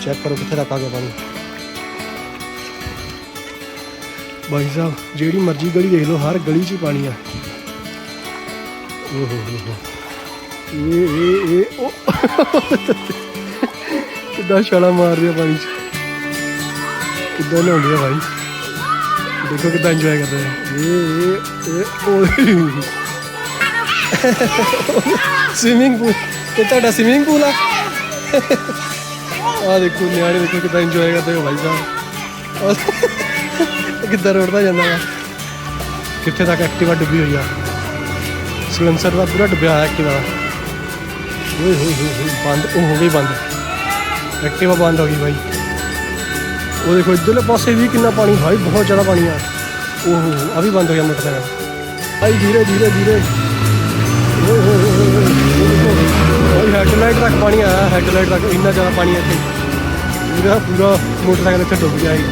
Check ਕਰੋ ਕਿੱਥੇ ਤੱਕ ਆ ਗਿਆ ਪਾਣੀ ਭਾਈ ਸਾਹਿਬ ਜਿਹੜੀ ਮਰਜ਼ੀ ਗਲੀ ਦੇਖ ਲਓ ਹਰ ਗਲੀ 'ਚ ਪਾਣੀ ਆ ਓਹ ਹੋ ਇਹ ਇਹ ਇਹ ਉਹ ਕਿੱਦਾਂ ਛਾਲਾ ਮਾਰ ਰਿਹਾ ਪਾਣੀ 'ਚ ਕਿੱਦਾਂ ਨਹਾਉਂਦੇ ਆ ਭਾਈ ਦੇਖੋ ਕਿੱਦਾਂ ਇੰਜੋਏ ਕਰ ਰਹੇ ਇਹ ਇਹ ਇਹ ਸਵਿਮਿੰਗ ਪੂਲ ਇਹ ਤੁਹਾਡਾ ਸਵਿਮਿੰਗ ਪੂਲ ਆ ਆ ਦੇਖੋ, ਨਿਆਣੇ ਦੇਖੋ ਕਿੱਦਾਂ ਇੰਜੋਏ ਕਰਦੇ ਹੋ ਭਾਈ ਸਾਹਿਬ। ਕਿੱਦਾਂ ਰੋੜਦਾ ਜਾਂਦਾ ਵਾ। ਕਿੱਥੇ ਤੱਕ ਐਕਟਿਵਾ ਡੁੱਬੀ ਹੋਈ ਆ। ਸਿਲੰਸਰ ਦਾ ਪੂਰਾ ਡੁੱਬਿਆ ਹੋਇਆ ਐਕਟਿਵਾ ਓਏ ਹੋਏ ਹੋਏ ਬੰਦ, ਉਹ ਹੋ ਗਈ ਬੰਦ। ਐਕਟਿਵਾ ਬੰਦ ਹੋ ਗਈ ਭਾਈ ਉਹ ਦੇਖੋ, ਇੱਧਰਲੇ ਪਾਸੇ ਵੀ ਕਿੰਨਾ ਪਾਣੀ ਭਾਈ ਬਹੁਤ ਜ਼ਿਆਦਾ ਪਾਣੀ ਆ। ਓਹ ਆ ਵੀ ਬੰਦ ਹੋ ਗਿਆ ਮੋਟਰਸਾਈਕਲ। ਭਾਈ ਧੀਰੇ ਧੀਰੇ ਧੀਰੇ। ਓਏ ਹੋਏ ਹੋਏ ਹੋਏ ਹੈਡਲਾਈਟ ਤੱਕ ਪਾਣੀ ਆਇਆ ਹੈਡਲਾਈਟ ਤੱਕ ਇੰਨਾ ਜ਼ਿਆਦਾ ਪਾਣੀ ਇੱਥੇ। ਪੂਰਾ ਪੂਰਾ ਮੋਟਰਸਾਈਕਲ ਇੱਥੇ ਡੁੱਬ ਗਿਆ ਸੀ।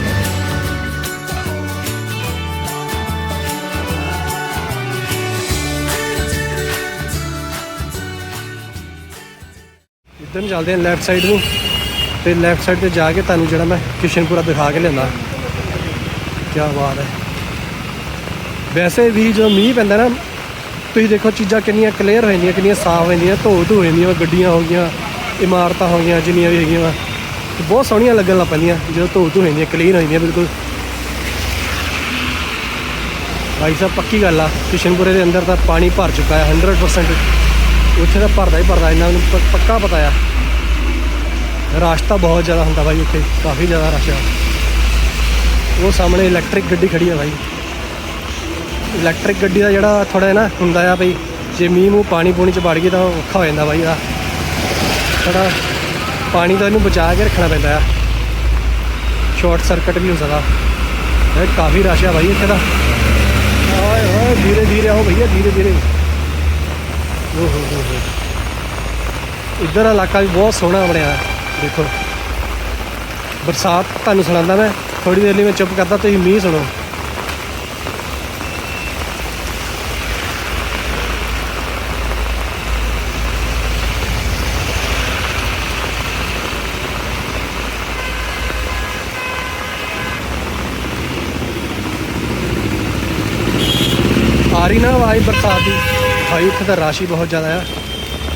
ਇੱਧਰ ਨੂੰ ਚੱਲਦੇ ਹਾਂ ਲੈਫਟ ਸਾਈਡ ਨੂੰ। ਤੇ ਲੈਫਟ ਸਾਈਡ ਤੇ ਜਾ ਕੇ ਤੁਹਾਨੂੰ ਜਿਹੜਾ ਮੈਂ ਕਿਸ਼ਨਪੁਰਾ ਦਿਖਾ ਕੇ ਲਿਆਂਦਾ। ਕੀ ਬਾਤ ਹੈ। ਵੈਸੇ ਵੀ ਜਦੋਂ ਮੀਂਹ ਪੈਂਦਾ ਨਾ, ਤੁਸੀਂ ਦੇਖੋ ਚੀਜ਼ਾਂ ਕਿੰਨੀਆਂ ਕਲੀਅਰ ਹੋ ਜਾਂਦੀਆਂ, ਕਿੰਨੀਆਂ ਸਾਫ਼ ਹੋ ਜਾਂਦੀਆਂ ਧੋ ਧੋ ਹੋ ਜਾਂਦੀਆਂ, ਗੱਡੀਆਂ ਹੋ ਗਈਆਂ, ਇਮਾਰਤਾਂ ਹੋ ਗਈਆਂ, ਜਿੰਨੀਆਂ ਵੀ ਹੈਗੀਆਂ ਵਾ। ਬਹੁਤ ਸੋਹਣੀਆਂ ਲੱਗਣ ਲੱਗ ਪੈਂਦੀਆਂ, ਜਦੋਂ ਧੋ ਧੋ ਹੋ ਜਾਂਦੀਆਂ ਕਲੀਨ ਹੋ ਜਾਂਦੀਆਂ, ਬਿਲਕੁਲ। ਭਾਈ ਸਾਹਿਬ, ਪੱਕੀ ਗੱਲ ਆ, ਕਿਸ਼ਨਪੁਰੇ ਦੇ ਅੰਦਰ ਤਾਂ ਪਾਣੀ ਭਰ ਚੁੱਕਾ ਹੈ 100% ਉੱਥੇ ਤਾਂ ਭਰਦਾ ਹੀ ਭਰਦਾ, ਇਹਨਾਂ ਨੂੰ ਪੱਕਾ ਪਤਾ ਆ। ਰਸ਼ ਤਾਂ ਬਹੁਤ ਜ਼ਿਆਦਾ ਹੁੰਦਾ ਭਾਈ ਉੱਥੇ, ਕਾਫੀ ਜ਼ਿਆਦਾ ਰਸ਼ ਆ। ਉਹ ਸਾਹਮਣੇ ਇਲੈਕਟ੍ਰਿਕ ਗੱਡੀ ਖੜੀ ਆ ਭਾਈ ਇਲੈਕਟ੍ਰਿਕ ਗੱਡੀ ਦਾ ਜਿਹੜਾ ਥੋੜਾ ਨਾ ਹੁੰਦਾ ਆ ਬਈ, ਜੇ ਮੀਂਹ ਮੂੰਹ ਪਾਣੀ ਪੂਣੀ ਚ ਵੜ ਗਈ ਤਾਂ ਔਖਾ ਹੋ ਜਾਂਦਾ ਬਾਈ ਆ। ਥੋੜਾ ਪਾਣੀ ਦਾ ਇਹਨੂੰ ਬਚਾ ਕੇ ਰੱਖਣਾ ਪੈਂਦਾ ਆ। ਸ਼ਾਰਟ ਸਰਕਟ ਵੀ ਹੋ ਸਕਦਾ। ਇਹ ਕਾਫੀ ਰਸ਼ ਆ ਭਾਈ ਇੱਥੇ ਦਾ ਓਏ ਓਏ ਧੀਰੇ ਧੀਰੇ ਆਓ ਭਈਆ, ਧੀਰੇ ਧੀਰੇ। ਓ ਹੋ ਹੋ ਇੱਧਰ ਇਲਾਕਾ ਵੀ ਬਹੁਤ ਸੋਹਣਾ ਬਣਿਆ ਦੇਖੋ। ਬਰਸਾਤ ਤੁਹਾਨੂੰ ਸੁਣਾਉਂਦਾ ਮੈਂ ਥੋੜੀ ਦੇਰ ਲਈ ਮੈਂ ਚੁੱਪ ਕਰਦਾ, ਤੁਸੀਂ ਮੀਂਹ ਸੁਣੋ। ਆ ਰਹੀ ਨਾ ਆਵਾਜ਼ ਬਰਸਾਤ ਦੀ। ਭਾਈ ਉੱਥੇ ਤਾਂ ਰਾਸ਼ੀ ਬਹੁਤ ਜ਼ਿਆਦਾ ਆ।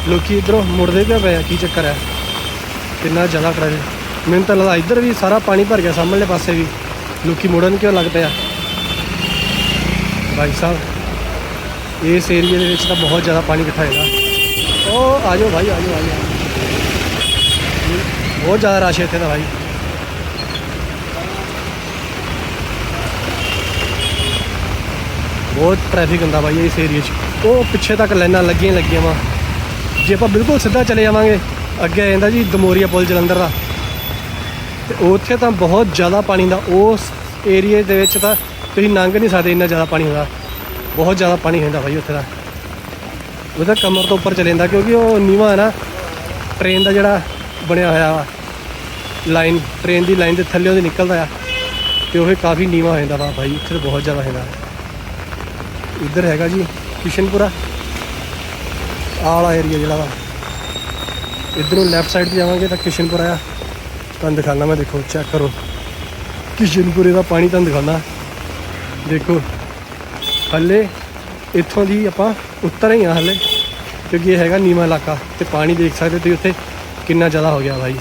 ਲੋਕੀ ਇਧਰੋਂ ਮੁੜਦੇ ਪਿਆ ਪਏ ਆ, ਕੀ ਚੱਕਰ ਹੈ ਕਿੰਨਾ ਜ਼ਿਆਦਾ ਟ੍ਰੈਫਿਕ ਮੈਨੂੰ ਤਾਂ ਲੱਗਦਾ ਇੱਧਰ ਵੀ ਸਾਰਾ ਪਾਣੀ ਭਰ ਗਿਆ, ਸਾਹਮਣੇ ਪਾਸੇ ਵੀ। ਲੋਕੀ ਮੁੜਨ ਕਿਉਂ ਲੱਗ ਪਿਆ ਭਾਈ ਸਾਹਿਬ, ਇਸ ਏਰੀਏ ਦੇ ਵਿੱਚ ਤਾਂ ਬਹੁਤ ਜ਼ਿਆਦਾ ਪਾਣੀ ਇਕੱਠਾ ਹੈਗਾ ਉਹ ਆ ਜਾਓ ਭਾਈ, ਆ ਜਾਓ ਆ ਜਾਓ। ਬਹੁਤ ਜ਼ਿਆਦਾ ਰਸ਼ ਇੱਥੇ ਦਾ ਭਾਈ। ਬਹੁਤ ਟ੍ਰੈਫਿਕ ਹੁੰਦਾ ਬਾਈ ਇਸ ਏਰੀਆ 'ਚ। ਉਹ ਪਿੱਛੇ ਤੱਕ ਲਾਈਨਾਂ ਲੱਗੀਆਂ ਲੱਗੀਆਂ ਵਾ। ਜੇ ਆਪਾਂ ਬਿਲਕੁਲ ਸਿੱਧਾ ਚਲੇ ਜਾਵਾਂਗੇ, ਅੱਗੇ ਆ ਜਾਂਦਾ ਜੀ ਦਮੋਰੀਆ ਪੁਲ ਜਲੰਧਰ ਦਾ। ਤੇ ਉੱਥੇ ਤਾਂ ਬਹੁਤ ਜ਼ਿਆਦਾ ਪਾਣੀ ਦਾ ਉਸ ਏਰੀਏ ਦੇ ਵਿੱਚ ਤਾਂ ਤੁਸੀਂ ਲੰਘ ਨਹੀਂ ਸਕਦੇ ਇੰਨਾ ਜ਼ਿਆਦਾ ਪਾਣੀ ਹੁੰਦਾ। ਬਹੁਤ ਜ਼ਿਆਦਾ ਪਾਣੀ ਹੁੰਦਾ ਬਾਈ ਉੱਥੇ ਦਾ ਉਹਦਾ ਕਮਰ ਤੋਂ ਉੱਪਰ ਚਲੇ ਜਾਂਦਾ ਕਿਉਂਕਿ ਉਹ ਨੀਵਾ ਹੈ ਨਾ। ਟ੍ਰੇਨ ਦਾ ਜਿਹੜਾ ਬਣਿਆ ਹੋਇਆ ਵਾ। ਲਾਈਨ ਟ੍ਰੇਨ ਦੀ ਲਾਈਨ ਦੇ ਥੱਲੇ ਉਹਦੇ ਨਿਕਲਦਾ ਆ। ਤੇ ਉਹ ਕਾਫੀ ਨੀਵਾ ਹੋ ਜਾਂਦਾ ਵਾ ਭਾਈ ਇੱਥੇ ਤਾਂ ਬਹੁਤ ਜ਼ਿਆਦਾ ਹੁੰਦਾ। ਇੱਧਰ ਹੈਗਾ ਜੀ, ਕਿਸ਼ਨਪੁਰਾ। ਆਲਾ ਏਰੀਆ ਜਿਹੜਾ ਵਾ। ਇੱਧਰੋਂ ਲੈਫਟ ਸਾਈਡ ਤੇ ਜਾਵਾਂਗੇ ਤਾਂ ਕਿਸ਼ਨਪੁਰਾ ਆ। ਤੁਹਾਨੂੰ ਦਿਖਾਣਾ ਮੈਂ, ਦੇਖੋ ਚੈੱਕ ਕਰੋ। ਕਿਸ਼ਨਪੁਰੇ ਦਾ ਪਾਣੀ ਤੁਹਾਨੂੰ ਦਿਖਾਣਾ ਦੇਖੋ, ਹੱਲੇ ਇੱਥੋਂ ਦੀ ਆਪਾਂ ਉੱਤਰ ਹੀ ਆ ਹੱਲੇ, ਕਿਉਂਕਿ ਇਹ ਹੈਗਾ ਨੀਵਾਂ ਇਲਾਕਾ ਤੇ ਪਾਣੀ ਦੇਖ ਸਕਦੇ ਤੁਸੀਂ ਉੱਥੇ ਕਿੰਨਾ ਜ਼ਿਆਦਾ ਹੋ ਗਿਆ ਭਾਈ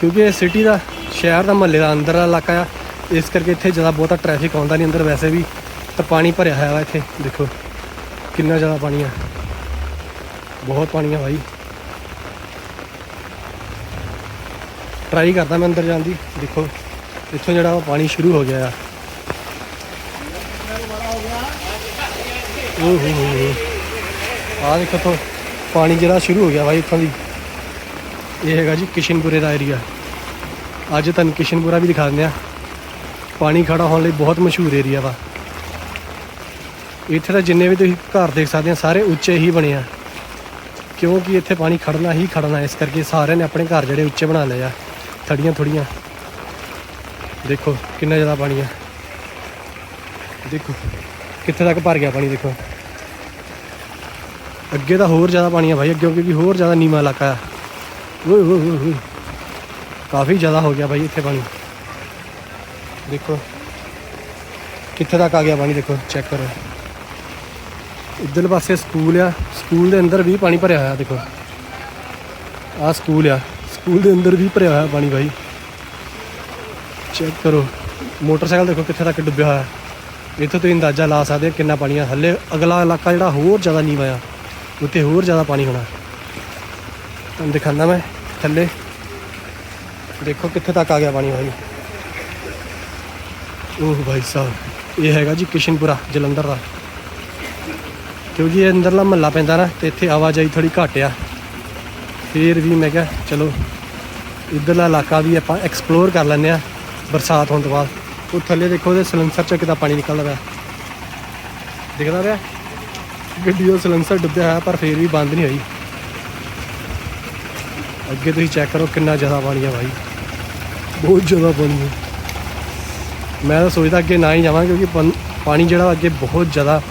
ਕਿਉਂਕਿ ਇਹ ਸਿਟੀ ਦਾ, ਸ਼ਹਿਰ ਦਾ ਮਹੱਲੇ ਦਾ ਅੰਦਰ ਦਾ ਇਲਾਕਾ ਆ। ਇਸ ਕਰਕੇ ਇੱਥੇ ਜ਼ਿਆਦਾ ਬਹੁਤਾ ਟ੍ਰੈਫਿਕ ਆਉਂਦਾ ਨਹੀਂ ਅੰਦਰ ਵੈਸੇ ਵੀ, ਤਾਂ ਪਾਣੀ ਭਰਿਆ ਹੋਇਆ ਵਾ ਇੱਥੇ, ਦੇਖੋ ਕਿੰਨਾ ਜ਼ਿਆਦਾ ਪਾਣੀ ਆ। ਬਹੁਤ ਪਾਣੀ ਆ ਭਾਈ ਟਰਾਈ ਕਰਦਾ ਮੈਂ ਅੰਦਰ ਜਾਣ ਦੀ, ਦੇਖੋ, ਇੱਥੋਂ ਜਿਹੜਾ ਵਾ ਪਾਣੀ ਸ਼ੁਰੂ ਹੋ ਗਿਆ ਆ। ਆ ਦੇਖੋ ਤੋਂ ਪਾਣੀ ਜਿਹੜਾ ਸ਼ੁਰੂ ਹੋ ਗਿਆ ਭਾਈ ਇੱਥੋਂ ਦੀ। ਇਹ ਹੈਗਾ ਜੀ ਕਿਸ਼ਨਪੁਰੇ ਦਾ ਏਰੀਆ ਅੱਜ ਤੁਹਾਨੂੰ ਕਿਸ਼ਨਪੁਰਾ ਵੀ ਦਿਖਾ ਦਿੰਦੇ ਆ। ਪਾਣੀ ਖੜਾ ਹੋਣ ਲਈ ਬਹੁਤ ਮਸ਼ਹੂਰ ਏਰੀਆ ਵਾ। ਇੱਥੇ ਤਾਂ ਜਿੰਨੇ ਵੀ ਤੁਸੀਂ ਘਰ ਦੇਖ ਸਕਦੇ ਆ, ਸਾਰੇ ਉੱਚੇ ਹੀ ਬਣੇ ਆ। ਕਿਉਂਕਿ ਇੱਥੇ ਪਾਣੀ ਖੜਨਾ ਹੀ ਖੜਨਾ, ਇਸ ਕਰਕੇ ਸਾਰਿਆਂ ਨੇ ਆਪਣੇ ਘਰ ਜਿਹੜੇ ਉੱਚੇ ਬਣਾ ਲਏ ਆ, ਥੜੀਆਂ ਥੋੜੀਆਂ। ਦੇਖੋ ਕਿੰਨਾ ਜ਼ਿਆਦਾ ਪਾਣੀ ਆ। ਦੇਖੋ ਕਿੱਥੇ ਤੱਕ ਭਰ ਗਿਆ ਪਾਣੀ, ਦੇਖੋ। ਅੱਗੇ ਤਾਂ ਹੋਰ ਜ਼ਿਆਦਾ ਪਾਣੀ ਆ ਭਾਈ ਅੱਗੇ ਕਿਉਂਕਿ ਹੋਰ ਜ਼ਿਆਦਾ ਨੀਵਾਂ ਇਲਾਕਾ ਆ। ਓਏ ਹੋਏ ਹੋਏ ਕਾਫੀ ਜ਼ਿਆਦਾ ਹੋ ਗਿਆ ਭਾਈ ਇੱਥੇ ਪਾਣੀ। ਦੇਖੋ। ਕਿੱਥੇ ਤੱਕ ਆ ਗਿਆ ਪਾਣੀ ਦੇਖੋ ਚੈੱਕ ਕਰੋ। ਇੱਧਰ ਪਾਸੇ ਸਕੂਲ ਆ। ਸਕੂਲ ਦੇ ਅੰਦਰ ਵੀ ਪਾਣੀ ਭਰਿਆ ਹੋਇਆ ਦੇਖੋ। ਆਹ ਸਕੂਲ ਆ। ਸਕੂਲ ਦੇ ਅੰਦਰ ਵੀ ਭਰਿਆ ਹੋਇਆ ਪਾਣੀ ਭਾਈ ਚੈੱਕ ਕਰੋ। ਮੋਟਰਸਾਈਕਲ ਦੇਖੋ ਕਿੱਥੇ ਤੱਕ ਡੁੱਬਿਆ ਹੋਇਆ। ਇੱਥੋਂ ਤੁਸੀਂ ਅੰਦਾਜ਼ਾ ਲਾ ਸਕਦੇ ਹੋ ਕਿੰਨਾ ਪਾਣੀ ਆ। ਹੱਲੇ ਅਗਲਾ ਇਲਾਕਾ ਜਿਹੜਾ ਹੋਰ ਜ਼ਿਆਦਾ ਨੀਵਾਂ ਆ। ਉੱਥੇ ਹੋਰ ਜ਼ਿਆਦਾ ਪਾਣੀ ਹੋਣਾ। ਤੁਹਾਨੂੰ ਦਿਖਾਉਂਦਾ ਮੈਂ ਥੱਲੇ। ਦੇਖੋ ਕਿੱਥੇ ਤੱਕ ਆ ਗਿਆ ਪਾਣੀ ਭਾਈ ਉਹ ਭਾਈ ਸਾਹਿਬ, ਇਹ ਹੈਗਾ ਜੀ ਕਿਸ਼ਨਪੁਰਾ, ਜਲੰਧਰ ਦਾ। ਕਿਉਂਕਿ ਇਹ ਅੰਦਰਲਾ ਮਹੱਲਾ ਪੈਂਦਾ ਨਾ, ਤੇ ਇੱਥੇ ਆਵਾਜਾਈ ਥੋੜੀ ਘੱਟ ਆ। ਫੇਰ ਵੀ ਮੈਂ ਕਿਹਾ, ਚਲੋ, ਇੱਧਰਲਾ ਇਲਾਕਾ ਵੀ ਆਪਾਂ ਐਕਸਪਲੋਰ ਕਰ ਲੈਂਦੇ ਆ ਬਰਸਾਤ ਹੋਣ ਤੋਂ ਬਾਅਦ। ਉਹ ਥੱਲੇ ਦੇਖੋ, ਉਹਦੇ ਸਲੈਂਸਰ ਚ ਕਿਦਾ ਪਾਣੀ ਨਿਕਲਦਾ ਪਿਆ। ਦਿਖਦਾ ਪਿਆ? ਗੱਡੀ ਦਾ ਸਲੈਂਸਰ ਡੁੱਬਿਆ ਹੋਇਆ, ਪਰ ਫੇਰ ਵੀ ਬੰਦ ਨਹੀਂ ਹੋਈ। ਅੱਗੇ ਤੁਸੀਂ ਚੈੱਕ ਕਰੋ ਕਿੰਨਾ ਜ਼ਿਆਦਾ ਪਾਣੀ ਆ ਭਾਈ। ਬਹੁਤ ਜ਼ਿਆਦਾ ਪਾਣੀ ਹੈ ਮੈਂ ਤਾਂ ਸੋਚਦਾ ਅੱਗੇ ਨਾ ਹੀ ਜਾਵਾਂ ਕਿਉਂਕਿ ਪਨ- ਪਾਣੀ ਜਿਹੜਾ ਅੱਗੇ ਬਹੁਤ ਜ਼ਿਆਦਾ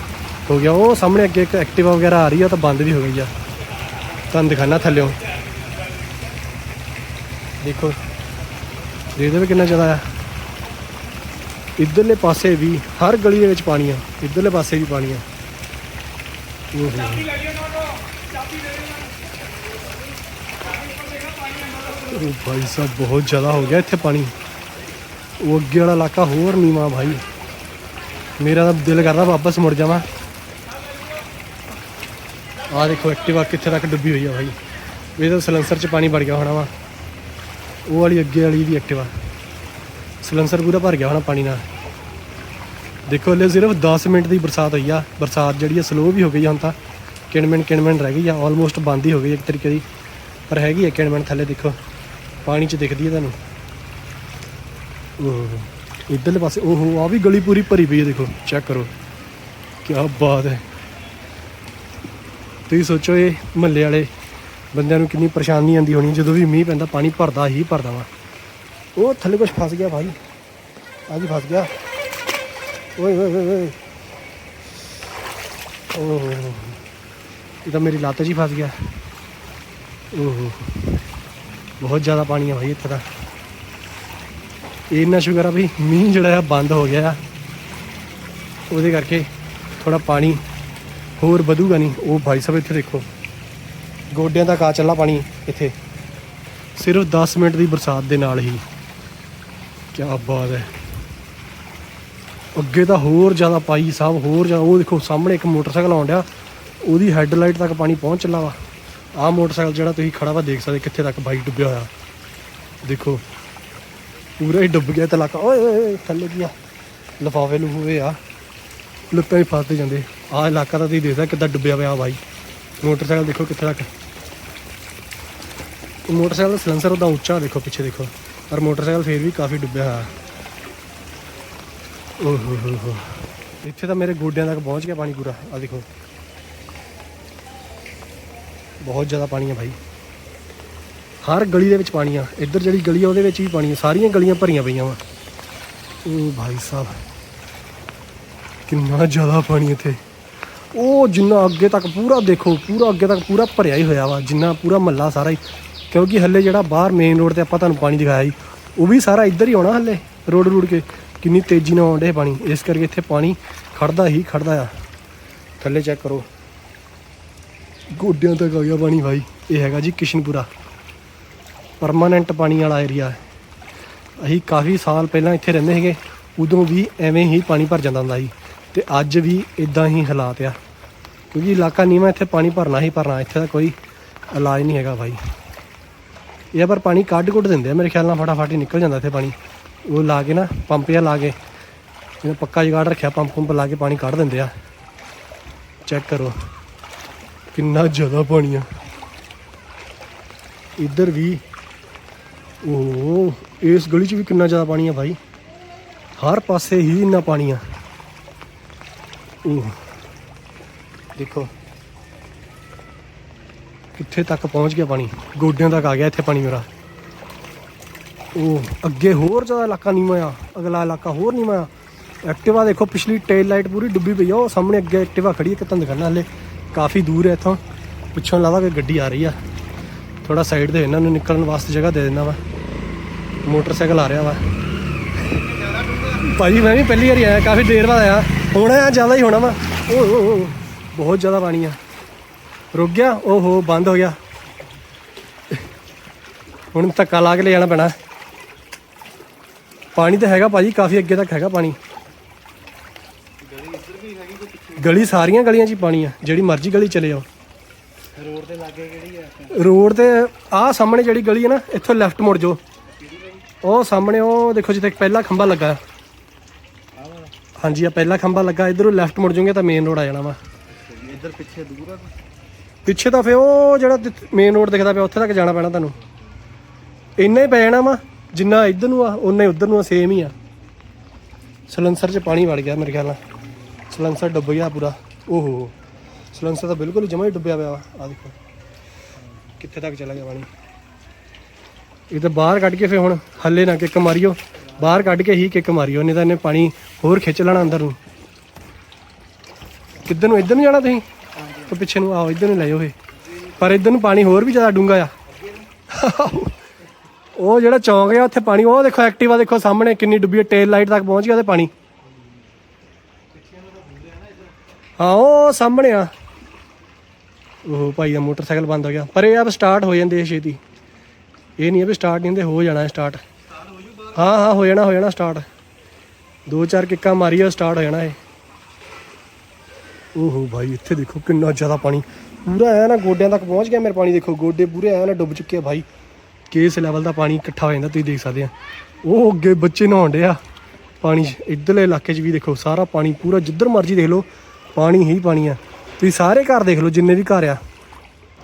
ਹੋ ਗਿਆ। ਉਹ ਸਾਹਮਣੇ ਅੱਗੇ ਇੱਕ ਐਕਟਿਵਾ ਵਗੈਰਾ ਆ ਰਹੀ ਆ ਤਾਂ ਬੰਦ ਵੀ ਹੋ ਗਈ ਆ। ਤੁਹਾਨੂੰ ਦਿਖਾਣਾ ਥੱਲਿਓਂ। ਦੇਖੋ, ਦੇਖਦੇ ਵੀ ਕਿੰਨਾ ਜ਼ਿਆਦਾ ਆ। ਇੱਧਰਲੇ ਪਾਸੇ ਵੀ ਹਰ ਗਲੀ ਦੇ ਵਿੱਚ ਪਾਣੀ ਆ ਇੱਧਰਲੇ ਪਾਸੇ ਵੀ ਪਾਣੀ ਆ ਓਹ ਉਹ ਭਾਈ ਸਾਹਿਬ, ਬਹੁਤ ਜ਼ਿਆਦਾ ਹੋ ਗਿਆ ਇੱਥੇ ਪਾਣੀ। ਉਹ ਅੱਗੇ ਵਾਲਾ ਇਲਾਕਾ ਹੋਰ ਨੀਵਾਂ ਭਾਈ ਮੇਰਾ ਤਾਂ ਦਿਲ ਕਰਦਾ ਵਾਪਸ ਮੁੜ ਜਾਵਾਂ। ਆਹ ਦੇਖੋ ਐਕਟਿਵਾ ਕਿੱਥੇ ਤੱਕ ਡੁੱਬੀ ਹੋਈ ਆ ਭਾਈ ਇਹ ਤਾਂ ਸਲੈਂਸਰ 'ਚ ਪਾਣੀ ਵੜ ਗਿਆ ਹੋਣਾ ਵਾ। ਉਹ ਵਾਲੀ ਅੱਗੇ ਵਾਲੀ ਵੀ ਐਕਟਿਵਾ ਸਲੈਂਸਰ ਪੂਰਾ ਭਰ ਗਿਆ ਹੋਣਾ ਪਾਣੀ ਨਾਲ। ਦੇਖੋ, ਹਲੇ ਸਿਰਫ 10 ਮਿੰਟ ਦੀ ਬਰਸਾਤ ਹੋਈ ਆ। ਬਰਸਾਤ ਜਿਹੜੀ ਆ ਸਲੋ ਵੀ ਹੋ ਗਈ ਹੁਣ ਤਾਂ। ਕਿਣਮਿਣ ਕਿਣਮਿਣ ਰਹਿ ਗਈ ਆ। ਆਲਮੋਸਟ ਬੰਦ ਹੀ ਹੋ ਗਈ ਇੱਕ ਤਰੀਕੇ ਦੀ। ਪਰ ਹੈਗੀ ਆ ਕਿਣਮਿਣ ਥੱਲੇ, ਦੇਖੋ। ਪਾਣੀ 'ਚ ਦਿਖਦੀ ਹੈ ਤੁਹਾਨੂੰ। ਇਧਰਲੇ ਪਾਸੇ, ਓਹੋ ਆ ਵੀ ਗਲੀ ਪੂਰੀ ਭਰੀ ਪਈ ਹੈ, ਦੇਖੋ ਚੈੱਕ ਕਰੋ। ਕੀ ਬਾਤ ਹੈ। ਤੁਸੀਂ ਸੋਚੋ ਇਹ ਮਹੱਲੇ ਵਾਲੇ ਬੰਦਿਆਂ ਨੂੰ ਕਿੰਨੀ ਪਰੇਸ਼ਾਨੀ ਆਉਂਦੀ ਹੋਣੀ, ਜਦੋਂ ਵੀ ਮੀਂਹ ਪੈਂਦਾ, ਪਾਣੀ ਭਰਦਾ, ਹੀ ਭਰਦਾ ਵਾ। ਉਹ ਥੱਲੇ ਕੁਝ ਫਸ ਗਿਆ ਭਾਈ। ਆ ਜੀ ਫਸ ਗਿਆ। ਓਏ ਓਏ ਓਏ। ਓਹ। ਇਹ ਤਾਂ ਮੇਰੀ ਲੱਤ 'ਚ ਹੀ ਫਸ ਗਿਆ। ਓਹ। ਬਹੁਤ ਜ਼ਿਆਦਾ ਪਾਣੀ ਆ ਭਾਈ ਇੱਥੇ ਤਾਂ। ਇੰਨਾ ਸ਼ੁਕਰ ਆ ਵੀ ਮੀਂਹ ਜਿਹੜਾ ਆ ਬੰਦ ਹੋ ਗਿਆ ਆ। ਉਹਦੇ ਕਰਕੇ ਥੋੜਾ ਪਾਣੀ ਹੋਰ ਵਧੂਗਾ ਨਹੀਂ। ਉਹ ਭਾਈ ਸਾਹਿਬ ਇੱਥੇ ਦੇਖੋ, ਗੋਡਿਆਂ ਤੱਕ ਆ ਚੱਲਾ ਪਾਣੀ ਇੱਥੇ। ਸਿਰਫ 10 ਮਿੰਟ ਦੀ ਬਰਸਾਤ ਦੇ ਨਾਲ ਹੀ। ਕੀ ਬਾਤ ਹੈ। ਅੱਗੇ ਤਾਂ ਹੋਰ ਜ਼ਿਆਦਾ ਪਾਈ ਸਾਹਿਬ, ਹੋਰ ਜ਼ਿਆਦਾ, ਉਹ ਦੇਖੋ ਸਾਹਮਣੇ ਇੱਕ ਮੋਟਰਸਾਈਕਲ ਆਉਣ ਡਿਆ। ਉਹਦੀ ਹੈੱਡਲਾਈਟ ਤੱਕ ਪਾਣੀ ਪਹੁੰਚ ਚੱਲਾ ਵਾ। ਆਹ ਮੋਟਰਸਾਈਕਲ ਜਿਹੜਾ ਤੁਸੀਂ ਖੜਾ ਵਾ ਦੇਖ ਸਕਦੇ ਕਿੱਥੇ ਤੱਕ ਬਾਈ ਡੁੱਬਿਆ ਹੋਇਆ। ਦੇਖੋ। ਪੂਰਾ ਹੀ ਡੁੱਬ ਗਿਆ ਤੇ ਓਏ ਓਏ ਥੱਲੇ ਗਿਆ ਲਫਾਫੇ ਲੂਫੇ ਆ। ਲੱਤਾਂ ਹੀ ਫਸਦੇ ਜਾਂਦੇ। ਆਹ ਇਲਾਕਾ ਤਾਂ ਤੁਸੀਂ ਦੇਖਦਾ ਕਿੱਦਾਂ ਡੁੱਬਿਆ ਪਿਆ ਬਾਈ। ਮੋਟਰਸਾਈਕਲ ਦੇਖੋ ਕਿੱਥੇ ਤੱਕ। ਮੋਟਰਸਾਈਕਲ ਦਾ ਸਲੈਂਸਰ ਉਹਦਾ ਉੱਚਾ ਦੇਖੋ ਪਿੱਛੇ ਦੇਖੋ। ਪਰ ਮੋਟਰਸਾਈਕਲ ਫੇਰ ਵੀ ਕਾਫੀ ਡੁੱਬਿਆ ਹੋਇਆ। ਓਹ ਹੋ ਹੋ ਹੋ। ਇੱਥੇ ਤਾਂ ਮੇਰੇ ਗੋਡਿਆਂ ਤੱਕ ਪਹੁੰਚ ਗਿਆ ਪਾਣੀ ਪੂਰਾ। ਆ ਦੇਖੋ। ਬਹੁਤ ਜ਼ਿਆਦਾ ਪਾਣੀ ਹੈ ਭਾਈ ਹਰ ਗਲੀ ਦੇ ਵਿੱਚ ਪਾਣੀ ਆ ਇੱਧਰ ਜਿਹੜੀ ਗਲੀ ਆ ਉਹਦੇ ਵਿੱਚ ਵੀ ਪਾਣੀ ਆ ਸਾਰੀਆਂ ਗਲੀਆਂ ਭਰੀਆਂ ਪਈਆਂ ਵਾ। ਉਹ ਭਾਈ ਸਾਹਿਬ, ਕਿੰਨਾ ਜ਼ਿਆਦਾ ਪਾਣੀ ਇੱਥੇ। ਉਹ ਜਿੰਨਾ ਅੱਗੇ ਤੱਕ ਪੂਰਾ ਦੇਖੋ, ਪੂਰਾ ਅੱਗੇ ਤੱਕ ਪੂਰਾ ਭਰਿਆ ਹੀ ਹੋਇਆ ਵਾ, ਜਿੰਨਾ ਪੂਰਾ ਮੱਲਾ ਸਾਰਾ ਹੀ। ਕਿਉਂਕਿ ਹੱਲੇ ਜਿਹੜਾ ਬਾਹਰ ਮੇਨ ਰੋਡ ਤੇ ਆਪਾਂ ਤੁਹਾਨੂੰ ਪਾਣੀ ਦਿਖਾਇਆ ਸੀ, ਉਹ ਵੀ ਸਾਰਾ ਇੱਧਰ ਹੀ ਆਉਣਾ ਹੱਲੇ, ਰੋਡ ਰੂਡ ਕੇ। ਕਿੰਨੀ ਤੇਜ਼ੀ ਨਾਲ ਆਉਂਦੇ ਪਾਣੀ, ਇਸ ਕਰਕੇ ਇੱਥੇ ਪਾਣੀ ਖੜਦਾ ਹੀ ਖੜਦਾ ਆ। ਥੱਲੇ ਚੈੱਕ ਕਰੋ। ਗੋਡਿਆਂ ਤੱਕ ਆ ਗਿਆ ਪਾਣੀ ਭਾਈ, ਇਹ ਹੈਗਾ ਜੀ ਕਿਸ਼ਨਪੁਰਾ। ਪਰਮਾਨੈਂਟ ਪਾਣੀ ਵਾਲਾ ਏਰੀਆ ਹੈ। ਅਸੀਂ ਕਾਫੀ ਸਾਲ ਪਹਿਲਾਂ ਇੱਥੇ ਰਹਿੰਦੇ ਸੀਗੇ, ਉਦੋਂ ਵੀ ਐਵੇਂ ਹੀ ਪਾਣੀ ਭਰ ਜਾਂਦਾ ਹੁੰਦਾ ਸੀ ਤੇ ਅੱਜ ਵੀ ਇਦਾਂ ਹੀ ਹਾਲਾਤ ਆ। ਕਿਉਂਕਿ ਇਲਾਕਾ ਨੀਵਾਂ ਇੱਥੇ ਪਾਣੀ ਭਰਨਾ ਹੀ ਭਰਨਾ, ਇੱਥੇ ਦਾ ਕੋਈ ਇਲਾਜ ਨਹੀਂ ਹੈਗਾ ਭਾਈ ਇਹ ਪਰ ਪਾਣੀ ਕੱਢ ਕੁੱਟ ਦਿੰਦੇ ਆ, ਮੇਰੇ ਖਿਆਲ ਨਾਲ ਫਟਾਫਟ ਹੀ ਨਿਕਲ ਜਾਂਦਾ ਇੱਥੇ ਪਾਣੀ। ਉਹ ਲਾ ਕੇ ਨਾ, ਪੰਪ ਜਿਹਾ ਲਾ ਕੇ ਇਹਨੇ ਪੱਕਾ ਜਗਾੜ ਰੱਖਿਆ, ਪੰਪ ਪੰਪ ਲਾ ਕੇ ਪਾਣੀ ਕੱਢ ਦਿੰਦੇ ਆ। ਚੈੱਕ ਕਰੋ, ਕਿੰਨਾ ਜ਼ਿਆਦਾ ਪਾਣੀ ਆ। ਇੱਧਰ ਵੀ ਉਹ ਇਸ ਗਲੀ 'ਚ ਵੀ ਕਿੰਨਾ ਜ਼ਿਆਦਾ ਪਾਣੀ ਆ ਭਾਈ। ਹਰ ਪਾਸੇ ਹੀ ਇੰਨਾ ਪਾਣੀ ਆ। ਉਹ ਦੇਖੋ। ਕਿੱਥੇ ਤੱਕ ਪਹੁੰਚ ਗਿਆ ਪਾਣੀ? ਗੋਡਿਆਂ ਤੱਕ ਆ ਗਿਆ ਇੱਥੇ ਪਾਣੀ ਮੇਰਾ। ਉਹ ਅੱਗੇ ਹੋਰ ਜ਼ਿਆਦਾ ਇਲਾਕਾ ਨਹੀਂ ਆ। ਅਗਲਾ ਇਲਾਕਾ ਹੋਰ ਨੀਵਾਂ ਆ। ਐਕਟਿਵਾ ਦੇਖੋ, ਪਿਛਲੀ ਟੇਲ ਲਾਈਟ ਪੂਰੀ ਡੁੱਬੀ ਪਈ ਆ। ਉਹ ਸਾਹਮਣੇ ਅੱਗੇ ਐਕਟਿਵਾ ਖੜੀ ਹੈ ਕਿਤਨ ਦਿਖਾਣਾ ਹਲੇ। ਕਾਫੀ ਦੂਰ ਹੈ ਇੱਥੋਂ। ਪਿੱਛੋਂ ਲੱਗਦਾ ਕਿ ਗੱਡੀ ਆ ਰਹੀ ਆ। ਥੋੜਾ ਸਾਈਡ ਤੇ ਇਹਨਾਂ ਨੂੰ ਨਿਕਲਣ ਵਾਸਤੇ ਜਗ੍ਹਾ ਦੇ ਦਿੰਦਾ ਵਾ। ਮੋਟਰਸਾਈਕਲ ਆ ਰਿਹਾ ਵਾ। ਭਾਜੀ ਮੈਂ ਵੀ ਪਹਿਲੀ ਵਾਰੀ ਆਇਆ ਕਾਫੀ ਦੇਰ ਬਾਅਦ ਆਇਆ। ਹੋਣਾ ਆ ਜ਼ਿਆਦਾ ਹੀ ਹੋਣਾ ਵਾ। ਓ ਓ, ਬਹੁਤ ਜ਼ਿਆਦਾ ਪਾਣੀ ਆ। ਰੁਕ ਗਿਆ। ਓਹੋ ਬੰਦ ਹੋ ਗਿਆ। ਹੁਣ ਧੱਕਾ ਲਾ ਕੇ ਲੈ ਜਾਣਾ ਪੈਣਾ। ਪਾਣੀ ਤਾਂ ਹੈਗਾ ਭਾਜੀ ਕਾਫੀ ਅੱਗੇ ਤੱਕ ਹੈਗਾ ਪਾਣੀ। ਗਲੀ ਸਾਰੀਆਂ ਗਲੀਆਂ 'ਚ ਹੀ ਪਾਣੀ ਆ। ਜਿਹੜੀ ਮਰਜ਼ੀ ਗਲੀ ਚਲੇ ਜਾਓ। ਰੋਡ ਦੇ ਲਾਗੇ ਕਿਹੜੀ ਹੈ ਰੋਡ ਤੇ ਆਹ ਸਾਹਮਣੇ ਜਿਹੜੀ ਗਲੀ ਹੈ ਨਾ ਇੱਥੋਂ ਲੈਫਟ ਮੁੜ ਜਾਓ। ਉਹ ਸਾਹਮਣੇ ਉਹ ਦੇਖੋ ਜਿੱਥੇ ਪਹਿਲਾ ਖੰਭਾ ਲੱਗਾ। ਹਾਂਜੀ ਆ ਪਹਿਲਾ ਖੰਭਾ ਲੱਗਾ ਇਧਰੋਂ ਲੈਫਟ ਮੁੜ ਜਾਓਗੇ ਤਾਂ ਮੇਨ ਰੋਡ ਆ ਜਾਣਾ ਵਾ। ਇੱਧਰ ਪਿੱਛੇ ਦੂਰ ਆ ਪਿੱਛੇ ਤਾਂ ਫੇ ਉਹ ਜਿਹੜਾ ਮੇਨ ਰੋਡ ਦਿਖਦਾ ਪਿਆ ਉੱਥੇ ਤੱਕ ਜਾਣਾ ਪੈਣਾ ਤੁਹਾਨੂੰ। ਇੰਨਾ ਹੀ ਪੈ ਜਾਣਾ ਵਾ ਜਿੰਨਾ ਇੱਧਰ ਨੂੰ ਆ ਉਨਾ ਹੀ ਉੱਧਰ ਨੂੰ ਆ ਸੇਮ ਹੀ ਆ। ਸਲੰਸਰ 'ਚ ਪਾਣੀ ਵੜ ਗਿਆ ਮੇਰੇ ਖਿਆਲ ਨਾਲ। ਸਲੰਸਰ ਡੁੱਬ ਗਿਆ ਪੂਰਾ। ਓਹੋ। ਸਲੰਸਰ ਤਾਂ ਬਿਲਕੁਲ ਹੀ ਜਮਾ ਹੀ ਡੁੱਬਿਆ ਪਿਆ ਆ ਦੇਖੋ। ਕਿੱਥੇ ਤੱਕ ਚਲਾ ਗਿਆ ਪਾਣੀ? ਇਹ ਤਾਂ ਬਾਹਰ ਕੱਢ ਕੇ ਫੇ ਹੁਣ ਹੱਲੇ ਨਾ ਕਿੱਕ ਮਾਰਿਓ। ਬਾਹਰ ਕੱਢ ਕੇ ਹੀ ਕਿੱਕ ਮਾਰਿਓ ਨਹੀਂ ਤਾਂ ਇਹਨੇ ਪਾਣੀ ਹੋਰ ਖਿੱਚ ਲੈਣਾ ਅੰਦਰ ਨੂੰ। ਕਿੱਧਰ ਨੂੰ ਇੱਧਰ ਨੂੰ ਜਾਣਾ ਤੁਸੀਂ? ਤੇ ਪਿੱਛੇ ਨੂੰ ਆਓ ਇੱਧਰ ਨੂੰ ਲੈ ਜਾਓ ਇਹ। ਪਰ ਇੱਧਰ ਨੂੰ ਪਾਣੀ ਹੋਰ ਵੀ ਜ਼ਿਆਦਾ ਡੂੰਘਾ ਆ। ਉਹ ਜਿਹੜਾ ਚੌਂਕ ਆ ਉੱਥੇ ਪਾਣੀ ਉਹ ਦੇਖੋ ਐਕਟਿਵਾ ਦੇਖੋ ਸਾਹਮਣੇ ਕਿੰਨੀ ਡੁੱਬੀ ਹੈ ਟੇਲ ਲਾਈਟ ਤੱਕ ਪਹੁੰਚ ਗਿਆ ਤੇ ਪਾਣੀ। ਹਾਂ ਉਹ ਸਾਹਮਣੇ ਆ। ਉਹ ਭਾਈ ਦਾ ਮੋਟਰਸਾਈਕਲ ਬੰਦ ਹੋ ਗਿਆ। ਪਰ ਇਹ ਆਪ ਸਟਾਰਟ ਹੋ ਜਾਂਦੇ ਆ ਛੇਤੀ। ਇਹ ਨਹੀਂ ਆ ਵੀ ਸਟਾਰਟ ਨਹੀਂ ਹੁੰਦੇ, ਹੋ ਜਾਣਾ ਸਟਾਰਟ ਹਾਂ ਹਾਂ, ਹੋ ਜਾਣਾ ਹੋ ਜਾਣਾ ਸਟਾਰਟ ਦੋ ਚਾਰ ਕਿੱਕਾਂ ਮਾਰੀਓ ਸਟਾਰਟ ਹੋ ਜਾਣਾ ਇਹ। ਓਹੋ ਭਾਈ, ਇੱਥੇ ਦੇਖੋ ਕਿੰਨਾ ਜ਼ਿਆਦਾ ਪਾਣੀ। ਪੂਰਾ ਐ ਨਾ ਗੋਡਿਆਂ ਤੱਕ ਪਹੁੰਚ ਗਿਆ ਮੇਰੇ ਪਾਣੀ, ਦੇਖੋ ਗੋਡੇ ਪੂਰੇ ਐ ਨਾ ਡੁੱਬ ਚੁੱਕੇ ਆ ਭਾਈ। ਕਿਸ ਲੈਵਲ ਦਾ ਪਾਣੀ ਇਕੱਠਾ ਹੋ ਜਾਂਦਾ ਤੁਸੀਂ ਦੇਖ ਸਕਦੇ ਆ। ਉਹ ਅੱਗੇ ਬੱਚੇ ਨਹਾਉਣ ਡਿਆ ਪਾਣੀ 'ਚ। ਇੱਧਰਲੇ ਇਲਾਕੇ 'ਚ ਵੀ ਦੇਖੋ, ਸਾਰਾ ਪਾਣੀ ਪੂਰਾ ਜਿੱਧਰ ਮਰਜ਼ੀ ਦੇਖ ਲਓ, ਪਾਣੀ ਹੀ ਪਾਣੀ ਆ। ਤੁਸੀਂ ਸਾਰੇ ਘਰ ਦੇਖ ਲਓ ਜਿੰਨੇ ਵੀ ਘਰ ਆ।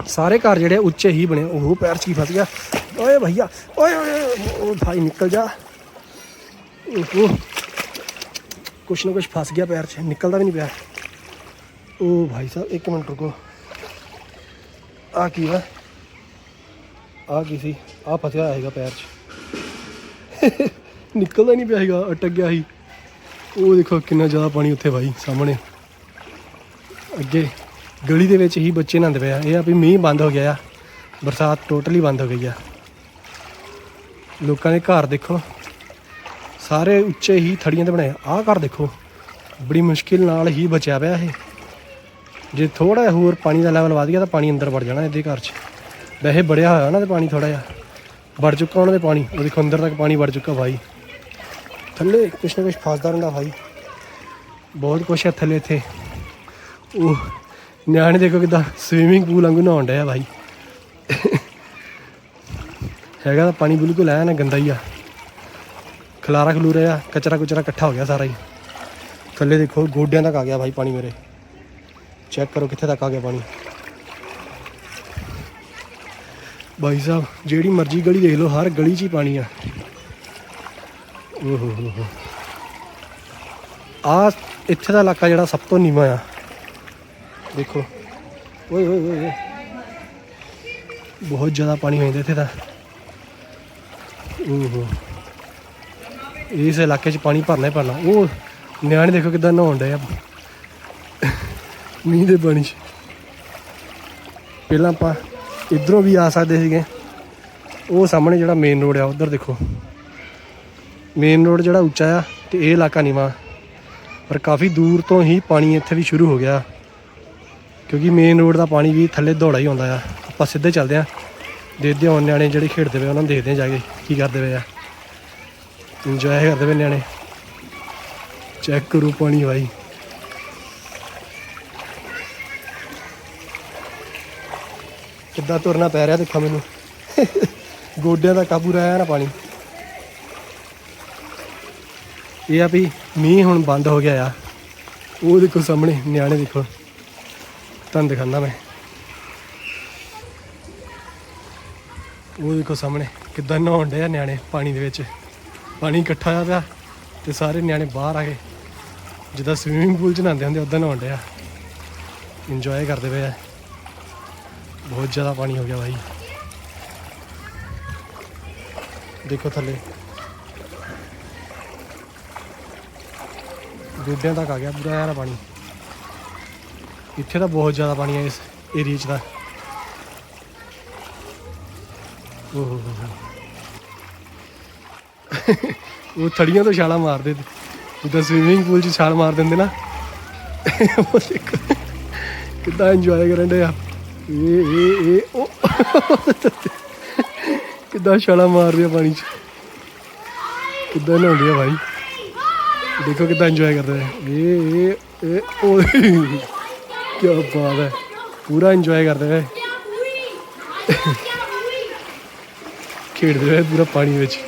ਸਾਰੇ ਘਰ ਜਿਹੜੇ ਆ ਉੱਚੇ ਹੀ ਬਣੇ ਉਹ ਪੈਰ 'ਚ ਕੀ ਫਸ ਗਿਆ? ਓਏ ਭਈਆ ਓਏ ਓਏ ਓਏ, ਓ ਭਾਈ ਨਿਕਲ ਜਾ। ਓਹੋ ਕੁਛ ਨਾ ਕੁਛ ਫਸ ਗਿਆ ਪੈਰ 'ਚ ਨਿਕਲਦਾ ਵੀ ਨਹੀਂ ਪਿਆ। ਓ ਭਾਈ ਸਾਹਿਬ ਇੱਕ ਮਿੰਟ ਰੁਕੋ। ਆ ਕੀ ਵਾ? ਆ ਕੀ ਸੀ? ਆ ਫਸਿਆ ਹੋਇਆ ਹੈਗਾ ਪੈਰ 'ਚ। ਨਿਕਲਦਾ ਨਹੀਂ ਪਿਆ ਹੈਗਾ ਅਟਕ ਗਿਆ ਸੀ ਉਹ ਦੇਖੋ ਕਿੰਨਾ ਜ਼ਿਆਦਾ ਪਾਣੀ ਉੱਥੇ ਭਾਈ ਸਾਹਮਣੇ। ਅੱਗੇ ਗਲੀ ਦੇ ਵਿੱਚ ਹੀ ਬੱਚੇ ਨਹਾਉਂਦੇ ਪਏ ਆ ਇਹ ਆ ਵੀ ਮੀਂਹ ਬੰਦ ਹੋ ਗਿਆ ਆ। ਬਰਸਾਤ ਟੋਟਲੀ ਬੰਦ ਹੋ ਗਈ ਆ। ਲੋਕਾਂ ਦੇ ਘਰ ਦੇਖੋ। ਸਾਰੇ ਉੱਚੇ ਹੀ ਥੜੀਆਂ ਤੇ ਬਣਾਏ। ਆਹ ਘਰ ਦੇਖੋ। ਬੜੀ ਮੁਸ਼ਕਿਲ ਨਾਲ ਹੀ ਬਚਿਆ ਪਿਆ ਇਹ। ਜੇ ਥੋੜਾ ਜਿਹਾ ਹੋਰ ਪਾਣੀ ਦਾ ਲੈਵਲ ਵਧ ਗਿਆ ਤਾਂ ਪਾਣੀ ਅੰਦਰ ਵੜ ਜਾਣਾ ਇਹਦੇ ਘਰ 'ਚ। ਵੈਸੇ ਬੜਿਆ ਹੋਇਆ ਨਾ ਤੇ ਪਾਣੀ ਥੋੜਾ ਜਿਹਾ। ਵੜ ਚੁੱਕਾ ਉਹਨਾਂ ਦੇ ਪਾਣੀ। ਉਹ ਦੇਖੋ ਅੰਦਰ ਤੱਕ ਪਾਣੀ ਵੜ ਚੁੱਕਾ ਭਾਈ। ਥੱਲੇ ਕੁਛ ਨਾ ਕੁਛ ਫਸਦਾ ਰਹਿੰਦਾ ਭਾਈ। ਬਹੁਤ ਕੁਛ ਹੈ ਥੱਲੇ ਇੱਥੇ। ਉਹ ਨਿਆਣੇ ਦੇਖੋ ਕਿਦਾਂ ਸਵੀਮਿੰਗ ਪੂਲ ਵਾਂਗੂ ਨਹਾਉਣ ਡਿਆ ਭਾਈ ਹੈਗਾ ਤਾਂ ਪਾਣੀ ਬਿਲਕੁਲ ਐ ਨਾ ਗੰਦਾ ਹੀ ਆ। ਖਲਾਰਾ ਖਲੂਰਾ ਆ ਕਚਰਾ ਕੁਚਰਾ ਇਕੱਠਾ ਹੋ ਗਿਆ ਸਾਰਾ ਹੀ। ਥੱਲੇ ਦੇਖੋ, ਗੋਡਿਆਂ ਤੱਕ ਆ ਗਿਆ ਭਾਈ ਪਾਣੀ ਮੇਰੇ। ਚੈੱਕ ਕਰੋ ਕਿੱਥੇ ਤੱਕ ਆ ਗਿਆ ਪਾਣੀ। ਭਾਈ ਸਾਹਿਬ, ਜਿਹੜੀ ਮਰਜ਼ੀ ਗਲੀ ਦੇਖ ਲਓ, ਹਰ ਗਲੀ 'ਚ ਹੀ ਪਾਣੀ ਆ। ਓਹ ਹੋ ਹੋ ਹੋ। ਆ ਇੱਥੇ ਦਾ ਇਲਾਕਾ ਜਿਹੜਾ ਸਭ ਤੋਂ ਨੀਵਾਂ ਆ। ਦੇਖੋ। ਓਏ ਓਏ ਓਏ ਬਹੁਤ ਜ਼ਿਆਦਾ ਪਾਣੀ ਹੋ ਜਾਂਦਾ ਇੱਥੇ ਤਾਂ। ਓਹੋ। ਇਸ ਇਲਾਕੇ 'ਚ ਪਾਣੀ ਭਰਨਾ ਹੀ ਭਰਨਾ। ਉਹ ਨਿਆਣੇ ਦੇਖੋ ਕਿਦਾਂ ਨਹਾਉਣ ਡਏ ਆ। ਮੀਂਹ ਦੇ ਪਾਣੀ 'ਚ। ਪਹਿਲਾਂ ਆਪਾਂ ਇਧਰੋਂ ਵੀ ਆ ਸਕਦੇ ਸੀਗੇ। ਉਹ ਸਾਹਮਣੇ ਜਿਹੜਾ ਮੇਨ ਰੋਡ ਆ, ਉਧਰ ਦੇਖੋ। ਮੇਨ ਰੋਡ ਜਿਹੜਾ ਉੱਚਾ ਆ ਤੇ ਇਹ ਇਲਾਕਾ ਨੀਵਾਂ। ਪਰ ਕਾਫੀ ਦੂਰ ਤੋਂ ਹੀ ਪਾਣੀ ਇੱਥੇ ਵੀ ਸ਼ੁਰੂ ਹੋ ਗਿਆ। ਕਿਉਂਕਿ ਮੇਨ ਰੋਡ ਦਾ ਪਾਣੀ ਵੀ ਥੱਲੇ ਦੌੜਾ ਹੀ ਆਉਂਦਾ ਆ। ਆਪਾਂ ਸਿੱਧੇ ਚੱਲਦੇ ਆ। ਦੇਖਦੇ ਹਾਂ ਨਿਆਣੇ ਜਿਹੜੇ ਖੇਡਦੇ ਪਏ ਉਹਨਾਂ ਨੂੰ ਦੇਖਦੇ ਆ ਜਾ ਕੇ ਕੀ ਕਰਦੇ ਪਏ ਆ। ਇੰਜੋਏ ਕਰਦੇ ਪਏ ਨਿਆਣੇ। ਚੈੱਕ ਕਰੋ ਪਾਣੀ ਭਾਈ ਕਿੱਦਾਂ ਤੁਰਨਾ ਪੈ ਰਿਹਾ ਦੇਖੋ ਮੈਨੂੰ। ਗੋਡਿਆਂ ਦਾ ਕਾਬੂ ਰਹਿਆ ਨਾ ਪਾਣੀ। ਇਹ ਆ ਵੀ ਮੀਂਹ ਹੁਣ ਬੰਦ ਹੋ ਗਿਆ ਆ। ਉਹ ਦੇਖੋ ਸਾਹਮਣੇ ਨਿਆਣੇ ਦੇਖੋ। ਤੁਹਾਨੂੰ ਦਿਖਾਉਂਦਾ ਮੈਂ। ਉਹ ਦੇਖੋ ਸਾਹਮਣੇ, ਕਿੱਦਾਂ ਨਹਾਉਣ ਡਏ ਆ ਨਿਆਣੇ ਪਾਣੀ ਦੇ ਵਿੱਚ। ਪਾਣੀ ਇਕੱਠਾ ਹੋਇਆ ਪਿਆ ਤੇ ਸਾਰੇ ਨਿਆਣੇ ਬਾਹਰ ਆ ਗਏ। ਜਿੱਦਾਂ ਸਵੀਮਿੰਗ ਪੂਲ 'ਚ ਨਹਾਉਂਦੇ ਹੁੰਦੇ, ਉਦਾਂ ਨਹਾਉਣ ਡਏ ਆ। ਇੰਜੋਏ ਕਰਦੇ ਪਏ ਆ। ਬਹੁਤ ਜ਼ਿਆਦਾ ਪਾਣੀ ਹੋ ਗਿਆ ਭਾਈ ਦੇਖੋ ਥੱਲੇ। ਗੋਡਿਆਂ ਤੱਕ ਆ ਗਿਆ, ਪੂਰਾ ਯਾਰ ਪਾਣੀ। ਇੱਥੇ ਤਾਂ ਬਹੁਤ ਜ਼ਿਆਦਾ ਪਾਣੀ ਹੈ ਇਸ ਏਰੀਆ 'ਚ ਤਾਂ। ਓਹ। ਉਹ ਥੜੀਆਂ ਤੋਂ ਛਾਲਾ ਮਾਰਦੇ ਤੇ। ਜਿੱਦਾਂ ਸਵਿਮਿੰਗ ਪੂਲ 'ਚ ਛਾਲ ਮਾਰ ਦਿੰਦੇ ਨਾ। ਉਹ ਦੇਖੋ, ਕਿੱਦਾਂ ਇੰਜੋਏ ਕਰਨ ਦੇ ਆ। ਇਹ ਇਹ ਇਹ ਉਹ ਕਿੱਦਾਂ ਛਾਲਾ ਮਾਰ ਰਿਹਾ ਪਾਣੀ 'ਚ। ਕਿੱਦਾਂ ਨਹਾਉਂਦੇ ਆ ਭਾਈ। ਦੇਖੋ ਕਿੱਦਾਂ ਇੰਜੋਏ ਕਰਦੇ ਆ। ਇਹ ਇਹ ਉਹ ਕੀ ਬਾਤ ਹੈ। ਪੂਰਾ ਇੰਜੋਏ ਕਰਦੇ ਵੇ ਖੇਡਦੇ ਹੋਏ ਪੂਰਾ ਪਾਣੀ ਵਿੱਚ।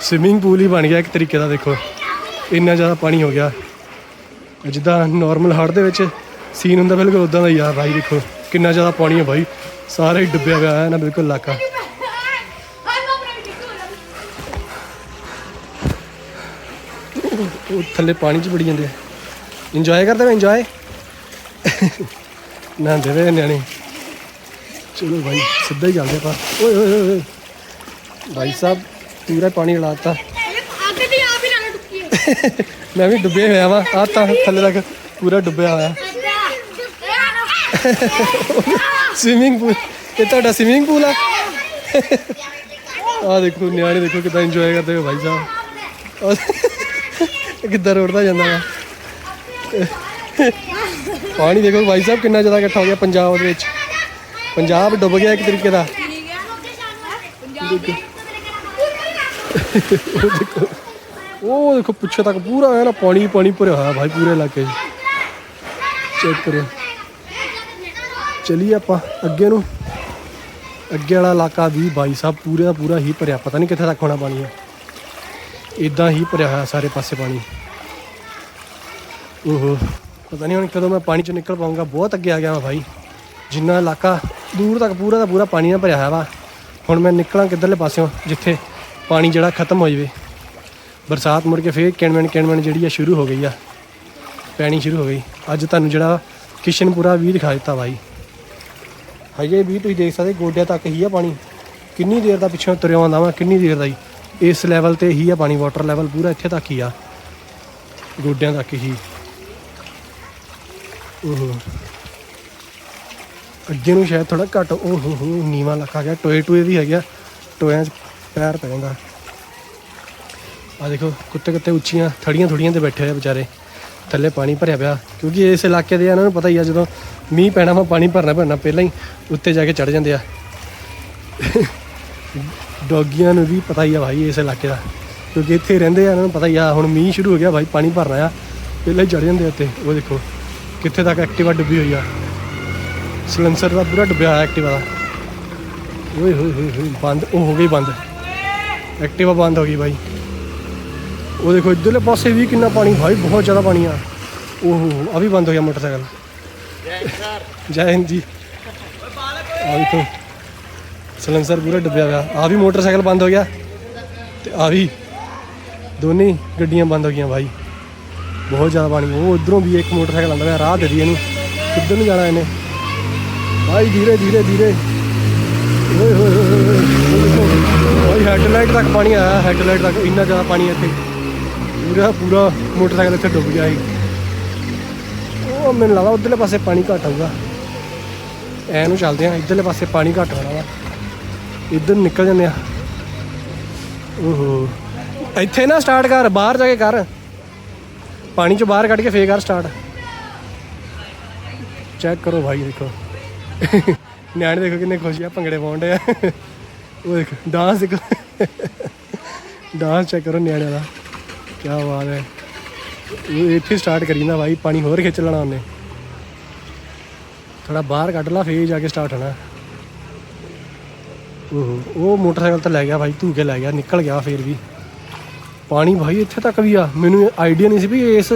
ਸਵਿਮਿੰਗ ਪੂਲ ਹੀ ਬਣ ਗਿਆ ਇੱਕ ਤਰੀਕੇ ਦਾ, ਦੇਖੋ। ਇੰਨਾ ਜ਼ਿਆਦਾ ਪਾਣੀ ਹੋ ਗਿਆ। ਜਿੱਦਾਂ ਨਾਰਮਲ ਹੜ੍ਹ ਦੇ ਵਿੱਚ ਸੀਨ ਹੁੰਦਾ ਬਿਲਕੁਲ ਉਦਾਂ ਦਾ ਹੀ ਆ। ਭਾਈ ਦੇਖੋ, ਕਿੰਨਾ ਜ਼ਿਆਦਾ ਪਾਣੀ ਹੈ ਭਾਈ। ਸਾਰਾ ਹੀ ਡੁੱਬਿਆ ਹੋਇਆ ਹੈ ਨਾ, ਬਿਲਕੁਲ ਇਲਾਕਾ। ਉਹ ਥੱਲੇ ਪਾਣੀ 'ਚ ਵੜੀ ਜਾਂਦੇ ਆ। ਇੰਜੋਏ ਕਰਦੇ ਵੇ ਇੰਜੋਏ ਨਾ ਦੇਵੇ ਨਿਆਣੇ। ਚਲੋ ਭਾਈ ਸਿੱਧਾ ਹੀ ਜਾਂਦੇ ਆਪਾਂ। ਓਏ ਓਏ ਓਏ ਭਾਈ ਸਾਹਿਬ ਪੂਰਾ ਪਾਣੀ ਲਾਤਾ ਅੱਗੇ ਮੈਂ ਵੀ ਡੁੱਬੇ ਹੋਇਆ ਵਾ। ਆ ਤਾਂ ਥੱਲੇ ਤੱਕ ਪੂਰਾ ਡੁੱਬਿਆ ਹੋਇਆ। ਸਵਿਮਿੰਗ ਪੂਲ ਇਹ ਤੁਹਾਡਾ ਸਵਿਮਿੰਗ ਪੂਲ ਆ? ਆ ਦੇਖੋ ਨਿਆਣੇ ਦੇਖੋ ਕਿਦਾਂ ਇੰਜੋਏ ਕਰਦੇ ਹੋ ਭਾਈ ਸਾਹਿਬ। ਕਿੱਦਾਂ ਰੋੜਦਾ ਜਾਂਦਾ ਵਾ। ਪਾਣੀ ਦੇਖੋ ਭਾਈ ਸਾਹਿਬ ਕਿੰਨਾ ਜ਼ਿਆਦਾ ਇਕੱਠਾ ਹੋ ਗਿਆ ਪੰਜਾਬ ਦੇ ਵਿੱਚ। ਪੰਜਾਬ ਡੁੱਬ ਗਿਆ ਇੱਕ ਤਰੀਕੇ ਦਾ। ਉਹ ਦੇਖੋ ਉਹ ਦੇਖੋ ਪਿੱਛੇ ਤੱਕ ਪੂਰਾ ਹੈ ਨਾ ਪਾਣੀ ਪਾਣੀ ਭਰਿਆ ਹੋਇਆ ਭਾਈ ਪੂਰੇ ਇਲਾਕੇ 'ਚ। ਚੈੱਕ ਕਰਿਓ। ਚਲਿਏ ਆਪਾਂ ਅੱਗੇ ਨੂੰ। ਅੱਗੇ ਵਾਲਾ ਇਲਾਕਾ ਵੀ ਭਾਈ ਸਾਹਿਬ ਪੂਰੇ ਦਾ ਪੂਰਾ ਹੀ ਭਰਿਆ, ਪਤਾ ਨਹੀਂ ਕਿੱਥੇ ਤੱਕ ਹੋਣਾ ਪਾਣੀ ਹੈ ਇਦਾਂ ਹੀ ਭਰਿਆ ਹੋਇਆ ਸਾਰੇ ਪਾਸੇ ਪਾਣੀ। ਓਹੋ। ਪਤਾ ਨਹੀਂ ਹੁਣ ਕਦੋਂ ਮੈਂ ਪਾਣੀ ਚੋਂ ਨਿਕਲ ਪਾਉਂਗਾ ਬਹੁਤ ਅੱਗੇ ਆ ਗਿਆ ਵਾ ਭਾਈ। ਜਿੰਨਾ ਇਲਾਕਾ ਦੂਰ ਤੱਕ ਪੂਰਾ ਦਾ ਪੂਰਾ ਪਾਣੀ ਨਾਲ ਭਰਿਆ ਹੋਇਆ ਵਾ। ਹੁਣ ਮੈਂ ਨਿਕਲਾਂ ਕਿੱਧਰਲੇ ਪਾਸਿਓਂ, ਜਿੱਥੇ ਪਾਣੀ ਜਿਹੜਾ ਖਤਮ ਹੋ ਜਾਵੇ। ਬਰਸਾਤ ਮੁੜ ਕੇ ਫੇਰ ਕਿਣਮਣ ਕਿਣਮਣ ਜਿਹੜੀ ਆ ਸ਼ੁਰੂ ਹੋ ਗਈ ਆ। ਪੈਣੀ ਸ਼ੁਰੂ ਹੋ ਗਈ। ਅੱਜ ਤੁਹਾਨੂੰ ਜਿਹੜਾ ਕਿਸ਼ਨਪੁਰਾ ਵੀ ਦਿਖਾ ਦਿੱਤਾ ਬਾਈ ਹਜੇ ਵੀ ਤੁਸੀਂ ਦੇਖ ਸਕਦੇ, ਗੋਡਿਆਂ ਤੱਕ ਹੀ ਆ ਪਾਣੀ। ਕਿੰਨੀ ਦੇਰ ਦਾ ਪਿੱਛੋਂ ਤੁਰਿਆ ਆਉਂਦਾ ਵਾ, ਕਿੰਨੀ ਦੇਰ ਦਾ ਹੀ। ਇਸ ਲੈਵਲ ਤੇ ਹੀ ਆ ਪਾਣੀ ਵਾਟਰ ਲੈਵਲ ਪੂਰਾ ਇੱਥੇ ਤੱਕ ਹੀ ਆ। ਗੋਡਿਆਂ ਤੱਕ ਹੀ। ਓਹੋ। ਅੱਗੇ ਨੂੰ ਸ਼ਾਇਦ ਥੋੜਾ ਘੱਟ ਓਹ ਹੋ ਹੋ ਨੀਵਾ ਲੱਖਾ ਗਿਆ। ਟੋਏ ਟੋਏ ਵੀ ਹੈਗਾ ਟੋਇਆਂ 'ਚ ਪੈਰ ਪੈ ਜਾਂਦਾ। ਆ ਦੇਖੋ ਕੁੱਤੇ ਕੁੱਤੇ ਉੱਚੀਆਂ ਥੜੀਆਂ ਥੋੜੀਆਂ ਤੇ ਬੈਠੇ ਹੋਏ ਵਿਚਾਰੇ। ਥੱਲੇ ਪਾਣੀ ਭਰਿਆ ਪਿਆ। ਕਿਉਂਕਿ ਇਸ ਇਲਾਕੇ ਦੇ ਆ, ਇਹਨਾਂ ਨੂੰ ਪਤਾ ਹੀ ਆ ਜਦੋਂ ਮੀਂਹ ਪੈਣਾ ਵਾ ਪਾਣੀ ਭਰਨਾ ਭਰਨਾ ਪਹਿਲਾਂ ਹੀ ਉੱਤੇ ਜਾ ਕੇ ਚੜ ਜਾਂਦੇ ਆ। ਡੌਗੀਆਂ ਨੂੰ ਵੀ ਪਤਾ ਹੀ ਆ ਭਾਈ ਇਸ ਇਲਾਕੇ ਦਾ। ਕਿਉਂਕਿ ਇੱਥੇ ਰਹਿੰਦੇ ਆ ਇਹਨਾਂ ਨੂੰ ਪਤਾ ਹੀ ਆ ਹੁਣ ਮੀਂਹ ਸ਼ੁਰੂ ਹੋ ਗਿਆ ਭਾਈ ਪਾਣੀ ਭਰਨਾ ਆ। ਪਹਿਲਾਂ ਹੀ ਚੜ ਜਾਂਦੇ ਆ ਉੱਤੇ। ਉਹ ਦੇਖੋ। ਕਿੱਥੇ ਤੱਕ ਐਕਟਿਵਾ ਡੁੱਬੀ ਹੋਈ ਆ? ਸਿਲੰਸਰ ਦਾ ਪੂਰਾ ਡੁੱਬਿਆ ਹੋਇਆ ਐਕਟਿਵਾ ਦਾ। ਓਏ ਹੋਏ ਹੋਏ ਹੋਏ, ਬੰਦ, ਉਹ ਹੋ ਗਈ ਬੰਦ। ਐਕਟਿਵਾ ਬੰਦ ਹੋ ਗਈ ਬਾਈ। ਉਹ ਦੇਖੋ, ਇੱਧਰਲੇ ਪਾਸੇ ਵੀ ਕਿੰਨਾ ਪਾਣੀ, ਭਾਈ ਬਹੁਤ ਜ਼ਿਆਦਾ ਪਾਣੀ ਆ। ਓਹੋ ਆ ਵੀ ਬੰਦ ਹੋ ਗਿਆ ਮੋਟਰਸਾਈਕਲ। ਜੈ ਹਿੰਦ ਜੀ। ਆ ਦੇਖੋ ਸਿਲੰਸਰ ਪੂਰਾ ਡੁੱਬਿਆ ਹੋਇਆ। ਆ ਵੀ ਮੋਟਰਸਾਈਕਲ ਬੰਦ ਹੋ ਗਿਆ। ਤੇ ਆ ਵੀ ਦੋਨੇ ਗੱਡੀਆਂ ਬੰਦ ਹੋ ਗਈਆਂ ਭਾਈ ਬਹੁਤ ਜ਼ਿਆਦਾ ਪਾਣੀ, ਉਹ ਉਧਰੋਂ ਵੀ ਇੱਕ ਮੋਟਰਸਾਈਕਲ ਆਉਂਦਾ ਪਿਆ, ਰਾਹ ਦੇ ਦੀ ਇਹਨੂੰ, ਕਿੱਧਰ ਨੂੰ ਜਾਣਾ ਇਹਨੇ? ਭਾਈ ਧੀਰੇ ਧੀਰੇ ਧੀਰੇ। ਓਏ ਹੋਏ ਹੋਏ ਹੈਡਲਾਈਟ ਤੱਕ ਪਾਣੀ ਆਇਆ, ਹੈਡਲਾਈਟ ਤੱਕ ਇੰਨਾ ਜ਼ਿਆਦਾ ਪਾਣੀ ਇੱਥੇ। ਪੂਰਾ ਪੂਰਾ ਮੋਟਰਸਾਈਕਲ ਇੱਥੇ ਡੁੱਬ ਗਿਆ ਸੀ। ਉਹ ਮੈਨੂੰ ਲੱਗਦਾ ਉਧਰਲੇ ਪਾਸੇ ਪਾਣੀ ਘੱਟ ਆਊਗਾ। ਐ ਨੂੰ ਚੱਲਦੇ ਆ ਇਧਰਲੇ ਪਾਸੇ ਪਾਣੀ ਘੱਟ ਹੋਣਾ ਵਾ। ਇੱਧਰ ਨਿਕਲ ਜਾਂਦੇ ਆ ਓਹੋ। ਇੱਥੇ ਨਾ ਸਟਾਰਟ ਕਰ, ਬਾਹਰ ਜਾ ਕੇ ਕਰ। ਪਾਣੀ ਚੋਂ ਬਾਹਰ ਕੱਢ ਕੇ ਫੇਰ ਕਰ ਸਟਾਰਟ ਚੈੱਕ ਕਰੋ ਭਾਈ, ਦੇਖੋ। ਨਿਆਣੇ ਦੇਖੋ ਕਿੰਨੇ ਖੁਸ਼ ਆ, ਭੰਗੜੇ ਪਾਉਂਦੇ ਆ। ਉਹ ਦੇਖ ਡਾਂਸ ਦੇਖੋ। ਡਾਂਸ ਚੈੱਕ ਕਰੋ ਨਿਆਣਿਆਂ ਦਾ। ਕੀ ਬਾਤ ਹੈ। ਇਹ ਇੱਥੇ ਸਟਾਰਟ ਕਰੀ ਭਾਈ, ਪਾਣੀ ਹੋਰ ਖਿੱਚ ਲੈਣਾ ਉਹਨੇ। ਥੋੜਾ ਬਾਹਰ ਕੱਢ ਲਾ, ਫੇਰ ਜਾ ਕੇ ਸਟਾਰਟ ਹੋਣਾ। ਓਹੋ, ਉਹ ਮੋਟਰਸਾਈਕਲ ਤਾਂ ਲੈ ਗਿਆ ਭਾਈ, ਧੂ ਕੇ ਲੈ ਗਿਆ, ਨਿਕਲ ਗਿਆ ਫੇਰ ਵੀ। ਪਾਣੀ ਭਾਈ ਇੱਥੇ ਤੱਕ ਵੀ ਆ। ਮੈਨੂੰ ਆਈਡੀਆ ਨਹੀਂ ਸੀ ਵੀ ਇਸ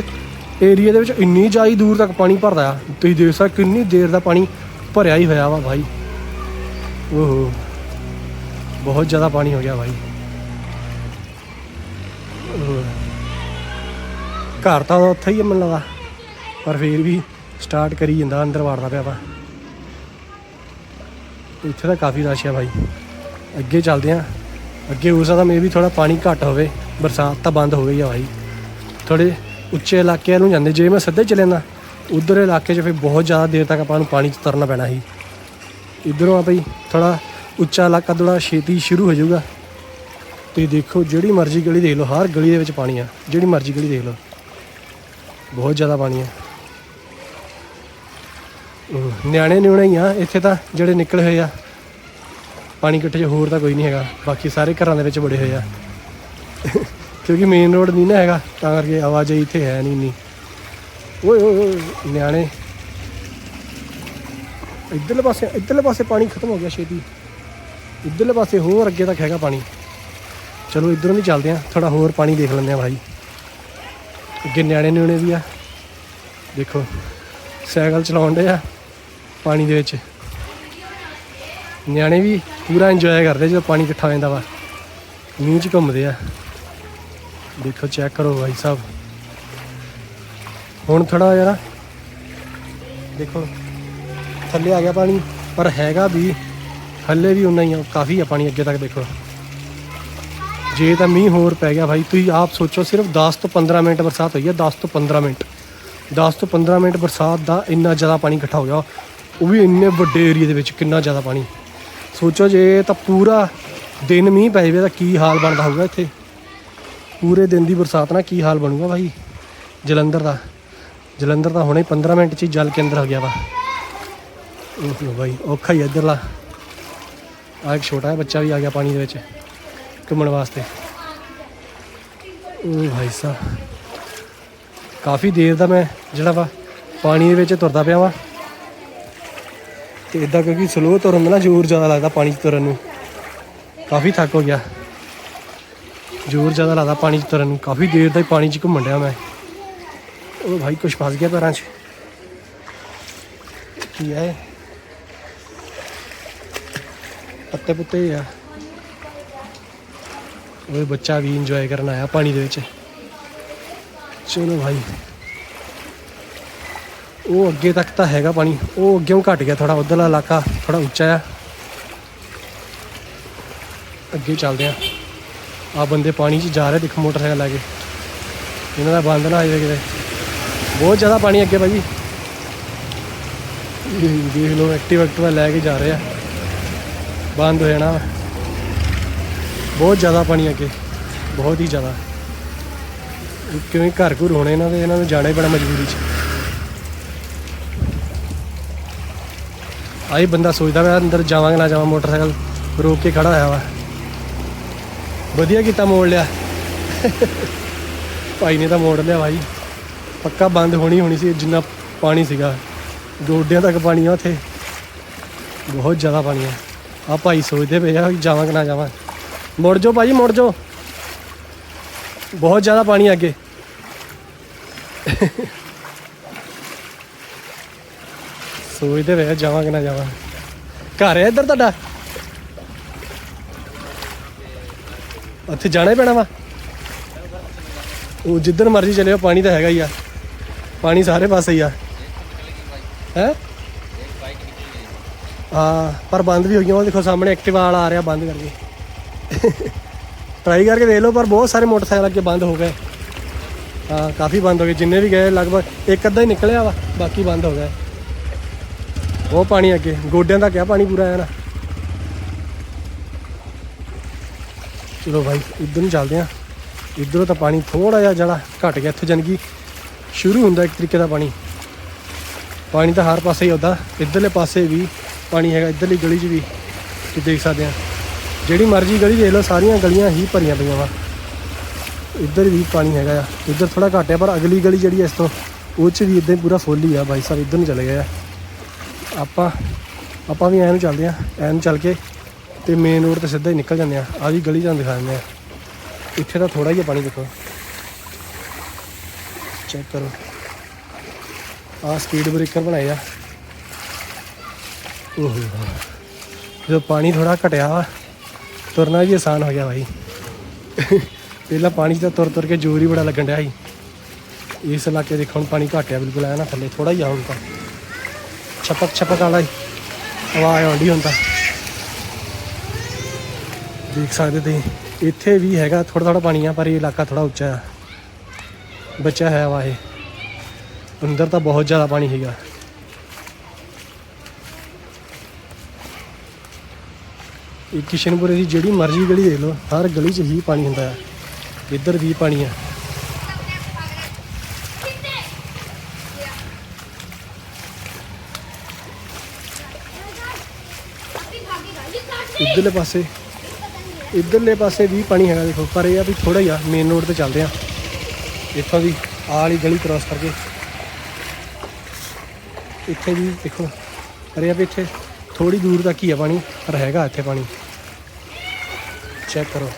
ਏਰੀਆ ਦੇ ਵਿੱਚ ਇੰਨੀ ਜਾਈ ਦੂਰ ਤੱਕ ਪਾਣੀ ਭਰਦਾ ਆ। ਤੁਸੀਂ ਦੇਖ ਸਕਦੇ ਕਿੰਨੀ ਦੇਰ ਦਾ ਪਾਣੀ ਭਰਿਆ ਹੀ ਹੋਇਆ ਵਾ ਭਾਈ। ਓਹੋ। ਬਹੁਤ ਜ਼ਿਆਦਾ ਪਾਣੀ ਹੋ ਗਿਆ ਭਾਈ। ਘਰ ਤਾਂ ਉੱਥੇ ਹੀ ਮੈਨੂੰ ਲੱਗਦਾ। ਪਰ ਫੇਰ ਵੀ ਸਟਾਰਟ ਕਰੀ ਜਾਂਦਾ, ਅੰਦਰ ਵੜਦਾ ਪਿਆ ਵਾ। ਇੱਥੇ ਤਾਂ ਕਾਫੀ ਰਸ਼ ਆ ਭਾਈ। ਅੱਗੇ ਚੱਲਦੇ ਆ। ਅੱਗੇ ਹੋ ਸਕਦਾ ਮੇ ਵੀ ਥੋੜਾ ਪਾਣੀ ਘੱਟ ਹੋਵੇ, ਬਰਸਾਤ ਤਾਂ ਬੰਦ ਹੋ ਗਈ ਆ ਭਾਈ। ਥੋੜੇ ਉੱਚੇ ਇਲਾਕਿਆਂ ਨੂੰ ਜਾਂਦੇ, ਜੇ ਮੈਂ ਸਿੱਧੇ ਚਲੇ ਜਾਂਦਾ ਉਧਰ ਇਲਾਕੇ 'ਚ ਫਿਰ ਬਹੁਤ ਜ਼ਿਆਦਾ ਦੇਰ ਤੱਕ ਆਪਾਂ ਨੂੰ ਪਾਣੀ 'ਚ ਤਰਨਾ ਪੈਣਾ ਸੀ। ਇਧਰੋਂ ਆ ਭਾਈ ਥੋੜਾ ਉੱਚਾ ਇਲਾਕਾ ਥੋੜਾ ਛੇਤੀ ਸ਼ੁਰੂ ਹੋ ਜਾਊਗਾ। ਤੇ ਦੇਖੋ, ਜਿਹੜੀ ਮਰਜ਼ੀ ਗਲੀ ਦੇਖ ਲਓ, ਹਰ ਗਲੀ ਦੇ ਵਿੱਚ ਪਾਣੀ ਆ, ਜਿਹੜੀ ਮਰਜ਼ੀ ਗਲੀ ਦੇਖ ਲਓ। ਬਹੁਤ ਜ਼ਿਆਦਾ ਪਾਣੀ ਆ। ਨਿਆਣੇ ਨਿਉਣੇ ਹੀ ਆ, ਇੱਥੇ ਤਾਂ ਜਿਹੜੇ ਨਿਕਲੇ ਹੋਏ ਆ। ਪਾਣੀ ਇਕੱਠੇ 'ਚ ਹੋਰ ਤਾਂ ਕੋਈ ਨਹੀਂ ਹੈਗਾ। ਬਾਕੀ ਸਾਰੇ ਘਰਾਂ ਦੇ ਵਿੱਚ ਬੜੇ ਹੋਏ ਆ। ਕਿਉਂਕਿ ਮੇਨ ਰੋਡ ਨਹੀਂ ਨਾ ਹੈਗਾ, ਤਾਂ ਕਰਕੇ ਆਵਾਜਾਈ ਇੱਥੇ ਹੈ ਨਹੀਂ ਇੰਨੀ। ਓਏ ਓਏ ਨਿਆਣੇ। ਇੱਧਰਲੇ ਪਾਸੇ ਇੱਧਰਲੇ ਪਾਸੇ ਪਾਣੀ ਖਤਮ ਹੋ ਗਿਆ ਛੇਤੀ। ਇੱਧਰਲੇ ਪਾਸੇ ਹੋਰ ਅੱਗੇ ਤੱਕ ਹੈਗਾ ਪਾਣੀ। ਚਲੋ ਇਧਰੋਂ ਵੀ ਚੱਲਦੇ ਆ ਥੋੜਾ ਹੋਰ ਪਾਣੀ ਦੇਖ ਲੈਂਦੇ ਆ ਭਾਈ ਅੱਗੇ ਨਿਆਣੇ ਨਿਉਣੇ ਵੀ ਆ। ਦੇਖੋ, ਸਾਈਕਲ ਚਲਾਉਣ ਦੇ ਆ ਪਾਣੀ ਦੇ ਵਿੱਚ। ਨਿਆਣੇ ਵੀ ਪੂਰਾ ਇੰਜੋਏ ਕਰਦੇ ਜਦੋਂ ਪਾਣੀ ਇਕੱਠਾ ਹੋ ਜਾਂਦਾ ਵਾ। ਮੀਂਹ 'ਚ ਘੁੰਮਦੇ ਆ। ਦੇਖੋ ਚੈੱਕ ਕਰੋ ਭਾਈ ਸਾਹਿਬ। ਹੁਣ ਥੋੜਾ ਯਾਰ ਦੇਖੋ, ਥੱਲੇ ਆ ਗਿਆ ਪਾਣੀ, ਪਰ ਹੈਗਾ ਵੀ, ਹੱਲੇ ਵੀ ਉਨਾ ਹੀ ਆ, ਕਾਫੀ ਆ ਪਾਣੀ ਅੱਗੇ ਤੱਕ ਦੇਖੋ। ਜੇ ਤਾਂ ਮੀਂਹ ਹੋਰ ਪੈ ਗਿਆ ਭਾਈ, ਤੁਸੀਂ ਆਪ ਸੋਚੋ, ਸਿਰਫ 10 ਤੋਂ 15 ਮਿੰਟ ਬਰਸਾਤ ਹੋਈ ਹੈ 10 ਤੋਂ 15 ਮਿੰਟ। 10 ਤੋਂ 15 ਮਿੰਟ ਬਰਸਾਤ ਦਾ ਇੰਨਾ ਜ਼ਿਆਦਾ ਪਾਣੀ ਇਕੱਠਾ ਹੋ ਗਿਆ। ਉਹ ਵੀ ਇੰਨੇ ਵੱਡੇ ਏਰੀਆ ਦੇ ਵਿੱਚ ਕਿੰਨਾ ਜ਼ਿਆਦਾ ਪਾਣੀ। ਸੋਚੋ ਜੇ ਤਾਂ ਪੂਰਾ ਦਿਨ ਮੀਂਹ ਪੈ ਜਾਵੇ ਤਾਂ ਕੀ ਹਾਲ ਬਣਦਾ ਹੋਊਗਾ ਇੱਥੇ? ਪੂਰੇ ਦਿਨ ਦੀ ਬਰਸਾਤ ਨਾਲ ਕੀ ਹਾਲ ਬਣੂਗਾ ਭਾਈ ਜਲੰਧਰ ਦਾ। ਜਲੰਧਰ ਦਾ ਹੁਣੇ 15 ਮਿੰਟ 'ਚ ਹੀ ਜਲ ਕੇ ਅੰਦਰ ਹੋ ਗਿਆ ਵਾ। ਉਹ ਲੋ ਭਾਈ ਔਖਾ ਹੀ ਇੱਧਰਲਾ। ਆ ਇੱਕ ਛੋਟਾ ਜਿਹਾ ਬੱਚਾ ਵੀ ਆ ਗਿਆ ਪਾਣੀ ਦੇ ਵਿੱਚ, ਘੁੰਮਣ ਵਾਸਤੇ। ਉਹ ਭਾਈ ਸਾਹਿਬ ਕਾਫੀ ਦੇਰ ਦਾ ਮੈਂ ਜਿਹੜਾ ਵਾ ਪਾਣੀ ਦੇ ਵਿੱਚ ਤੁਰਦਾ ਪਿਆ ਵਾ। ਤੇ ਇਦਾਂ ਕਿਉਂਕਿ ਸਲੋ ਤੁਰਨ ਦਾ ਨਾ ਜ਼ੋਰ ਜ਼ਿਆਦਾ ਲੱਗਦਾ ਪਾਣੀ 'ਚ ਤੁਰਨ ਨੂੰ। ਕਾਫੀ ਥੱਕ ਹੋ ਗਿਆ। ਜ਼ੋਰ ਜ਼ਿਆਦਾ ਲੱਗਦਾ ਪਾਣੀ 'ਚ ਤੁਰਨ ਨੂੰ। ਕਾਫੀ ਦੇਰ ਦਾ ਪਾਣੀ 'ਚ ਘੁੰਮਣ ਡਿਆ ਮੈਂ। ਉਹ ਭਾਈ ਕੁਛ ਫਸ ਗਿਆ ਪੈਰਾਂ 'ਚ। ਕੀ ਹੈ ਪੱਤੇ ਪੁੱਤੇ ਆ। ਉਹ ਬੱਚਾ ਵੀ ਇੰਜੋਏ ਕਰਨ ਆਇਆ ਪਾਣੀ ਦੇ ਵਿੱਚ। ਚਲੋ ਭਾਈ। ਉਹ ਅੱਗੇ ਤੱਕ ਤਾਂ ਹੈਗਾ ਪਾਣੀ। ਉਹ ਅੱਗੇੋਂ ਘਟ ਗਿਆ ਥੋੜਾ ਉਧਰਲਾ ਇਲਾਕਾ ਥੋੜਾ ਉੱਚਾ ਆ। ਅੱਗੇ ਚੱਲਦੇ ਆ। ਆ ਬੰਦੇ ਪਾਣੀ 'ਚ ਜਾ ਰਹੇ, ਦੇਖ ਮੋਟਰਸਾਈਕਲ ਲੈ ਕੇ। ਇਹਨਾਂ ਦਾ ਬੰਦ ਨਾ ਆਏ ਕਿਤੇ। ਬਹੁਤ ਜ਼ਿਆਦਾ ਪਾਣੀ ਅੱਗੇ ਭਾਜੀ ਇਹ ਦੇਖ ਲਓ ਐਕਟਿਵ ਐਕਟਿਵਾ ਲੈ ਕੇ ਜਾ ਰਹੇ ਆ। ਬੰਦ ਹੋ ਜਾਣਾ ਬਹੁਤ ਜ਼ਿਆਦਾ ਪਾਣੀ ਅੱਗੇ। ਬਹੁਤ ਹੀ ਜ਼ਿਆਦਾ। ਇਹ ਕਿਵੇਂ ਘਰ ਘੁਰ ਹੋਣੇ ਇਹਨਾਂ ਦੇ, ਇਹਨਾਂ ਨੂੰ ਜਾਣਾ ਹੀ ਬੜਾ ਮਜਬੂਰੀ 'ਚ। ਆਈ ਬੰਦਾ ਸੋਚਦਾ ਮੈਂ ਅੰਦਰ ਜਾਵਾਂਗੇ, ਨਾ ਜਾਵਾਂ ਮੋਟਰਸਾਈਕਲ ਰੋਕ ਕੇ ਖੜਾ ਹੋਇਆ ਵਾ। ਵਧੀਆ ਕੀਤਾ ਮੋੜ ਲਿਆ। ਭਾਈ ਨੇ ਤਾਂ ਮੋੜ ਲਿਆ ਭਾਈ ਪੱਕਾ ਬੰਦ ਹੋਣੀ ਹੋਣੀ ਸੀ, ਜਿੰਨਾ ਪਾਣੀ ਸੀਗਾ। ਗੋਡਿਆਂ ਤੱਕ ਪਾਣੀ ਆ ਉੱਥੇ। ਬਹੁਤ ਜ਼ਿਆਦਾ ਪਾਣੀ ਆ ਆ ਭਾਈ ਸੋਚਦੇ ਪਏ ਆ ਕਿ ਜਾਵਾਂ ਕਿ ਨਾ ਜਾਵਾਂ ਮੁੜ ਜਾਓ ਭਾਈ, ਮੁੜ ਜਾਓ। ਬਹੁਤ ਜ਼ਿਆਦਾ ਪਾਣੀ ਆ ਅੱਗੇ। ਸੋਚਦੇ ਪਏ ਆ, ਜਾਵਾਂ ਕਿ ਨਾ ਜਾਵਾਂ। ਘਰ ਹੈ ਇੱਧਰ ਤੁਹਾਡਾ? ਉੱਥੇ ਜਾਣਾ ਹੀ ਪੈਣਾ ਵਾ। ਉਹ ਜਿੱਧਰ ਮਰਜ਼ੀ ਚਲੇ ਜਾਓ, ਪਾਣੀ ਤਾਂ ਹੈਗਾ ਹੀ ਆ। ਪਾਣੀ ਸਾਰੇ ਪਾਸੇ ਹੀ ਆ। ਹੈ? ਹਾਂ, ਪਰ ਬੰਦ ਵੀ ਹੋ ਗਈਆਂ ਉਹ ਦੇਖੋ ਸਾਹਮਣੇ ਐਕਟਿਵਾ ਵਾਲਾ ਆ ਰਿਹਾ ਬੰਦ ਕਰਕੇ। ਟਰਾਈ ਕਰਕੇ ਦੇਖ ਲਓ, ਪਰ ਬਹੁਤ ਸਾਰੇ ਮੋਟਰਸਾਈਕਲ ਅੱਗੇ ਬੰਦ ਹੋ ਗਏ। ਹਾਂ, ਕਾਫੀ ਬੰਦ ਹੋ ਗਏ। ਜਿੰਨੇ ਵੀ ਗਏ, ਲਗਭਗ ਇੱਕ ਅੱਧਾ ਹੀ ਨਿਕਲਿਆ ਵਾ, ਬਾਕੀ ਬੰਦ ਹੋ ਗਏ। ਬਹੁਤ ਪਾਣੀ ਅੱਗੇ, ਗੋਡਿਆਂ ਦਾ ਕਿਆ ਪਾਣੀ ਪੂਰਾ ਆਇਆ ਨਾ। ਚਲੋ ਭਾਈ ਇੱਧਰ ਨੂੰ ਚੱਲਦੇ ਆ ਇੱਧਰੋਂ ਤਾਂ ਪਾਣੀ ਥੋੜਾ ਜਿਹਾ ਜਿਹੜਾ ਘਟ ਗਿਆ, ਇੱਥੇ ਜਨਗੀ ਸ਼ੁਰੂ ਹੁੰਦਾ ਇੱਕ ਤਰੀਕੇ ਦਾ ਪਾਣੀ। ਪਾਣੀ ਤਾਂ ਹਰ ਪਾਸੇ ਹੀ ਹੁੰਦਾ ਇੱਧਰਲੇ ਪਾਸੇ ਵੀ ਪਾਣੀ ਹੈਗਾ, ਇੱਧਰਲੀ ਗਲੀ 'ਚ ਵੀ, ਤੁਸੀਂ ਦੇਖ ਸਕਦੇ ਆ ਜਿਹੜੀ ਮਰਜ਼ੀ ਗਲੀ ਦੇਖ ਲਓ, ਸਾਰੀਆਂ ਗਲੀਆਂ ਹੀ ਭਰੀਆਂ ਪਈਆਂ ਵਾ। ਇੱਧਰ ਵੀ ਪਾਣੀ ਹੈਗਾ ਆ, ਇੱਧਰ ਥੋੜਾ ਘੱਟ ਆ, ਪਰ ਅਗਲੀ ਗਲੀ ਜਿਹੜੀ ਇਸ ਤੋਂ, ਉਹ 'ਚ ਵੀ ਇਦਾਂ ਹੀ ਪੂਰਾ ਫੁੱਲ ਹੀ ਆ ਭਾਈ ਸਾਹਿਬ, ਇੱਧਰ ਨੂੰ ਚਲੇ ਗਏ ਆ। ਆਪਾਂ ਆਪਾਂ ਵੀ ਐਨ ਚੱਲਦੇ ਆ, ਐਨ ਚੱਲ ਕੇ ਤੇ ਮੇਨ ਰੋਡ ਤੇ ਸਿੱਧਾ ਹੀ ਨਿਕਲ ਜਾਂਦੇ ਆ। ਆ ਵੀ ਗਲੀ ਤੁਹਾਨੂੰ ਦਿਖਾ ਦਿੰਦੇ ਆ ਇੱਥੇ ਤਾਂ ਥੋੜਾ ਹੀ ਪਾਣੀ, ਦੇਖੋ। ਚੈੱਕ ਕਰੋ। ਆ ਸਪੀਡ ਬ੍ਰੇਕਰ ਬਣਾਏ ਆ। ਓਹੋ। ਜਦੋਂ ਪਾਣੀ ਥੋੜਾ ਘਟਿਆ ਵਾ ਤੁਰਨਾ ਵੀ ਆਸਾਨ ਹੋ ਗਿਆ ਭਾਈ ਪਹਿਲਾਂ ਪਾਣੀ 'ਚ ਤਾਂ ਤੁਰ ਤੁਰ ਕੇ ਜ਼ੋਰ ਹੀ ਬੜਾ ਲੱਗਣ ਡਿਆ ਸੀ। ਇਸ ਇਲਾਕੇ ਦੇਖੋ, ਹੁਣ ਪਾਣੀ ਘਟਿਆ ਬਿਲਕੁਲ ਆਇਆ ਨਾ ਥੱਲੇ ਥੋੜਾ ਹੀ ਆ ਹੁਣ ਛਪਕ ਛਪਕ ਵਾਲਾ ਹੀ ਆਵਾਜ਼ ਆਉਂਦੀ ਹੁੰਦਾ। ਦੇਖ ਸਕਦੇ ਤੁਸੀਂ, ਇੱਥੇ ਵੀ ਹੈਗਾ ਥੋੜਾ ਥੋੜਾ ਪਾਣੀ ਆ ਪਰ ਇਹ ਇਲਾਕਾ ਥੋੜਾ ਉੱਚਾ ਆ ਬਚਿਆ ਹੈ ਵਾ ਇਹ। ਅੰਦਰ ਤਾਂ ਬਹੁਤ ਜ਼ਿਆਦਾ ਪਾਣੀ ਹੈਗਾ ਇਹ ਕਿਸ਼ਨਪੁਰੇ ਦੀ ਜਿਹੜੀ ਮਰਜ਼ੀ ਗਲੀ ਦੇਖ ਲਓ, ਹਰ ਗਲੀ 'ਚ ਹੀ ਪਾਣੀ ਹੁੰਦਾ ਹੈ। ਇੱਧਰ ਵੀ ਪਾਣੀ ਆ ਇੱਧਰਲੇ ਪਾਸੇ ਇੱਧਰਲੇ ਪਾਸੇ ਵੀ ਪਾਣੀ ਹੈਗਾ ਦੇਖੋ, ਪਰ ਇਹ ਆ ਵੀ ਥੋੜਾ ਹੀ ਆ ਮੇਨ ਰੋਡ ਤੇ ਚੱਲਦੇ ਆ। ਇੱਥੋਂ ਦੀ ਆਹ ਵਾਲੀ ਗਲੀ ਕ੍ਰਾਸ ਕਰਕੇ। ਇੱਥੇ ਵੀ ਦੇਖੋ, ਪਰ ਆ ਵੀ ਇੱਥੇ ਥੋੜੀ ਦੂਰ ਤੱਕ ਹੀ ਆ ਪਾਣੀ, ਪਰ ਹੈਗਾ ਇੱਥੇ ਪਾਣੀ। ਚੈੱਕ ਕਰੋ।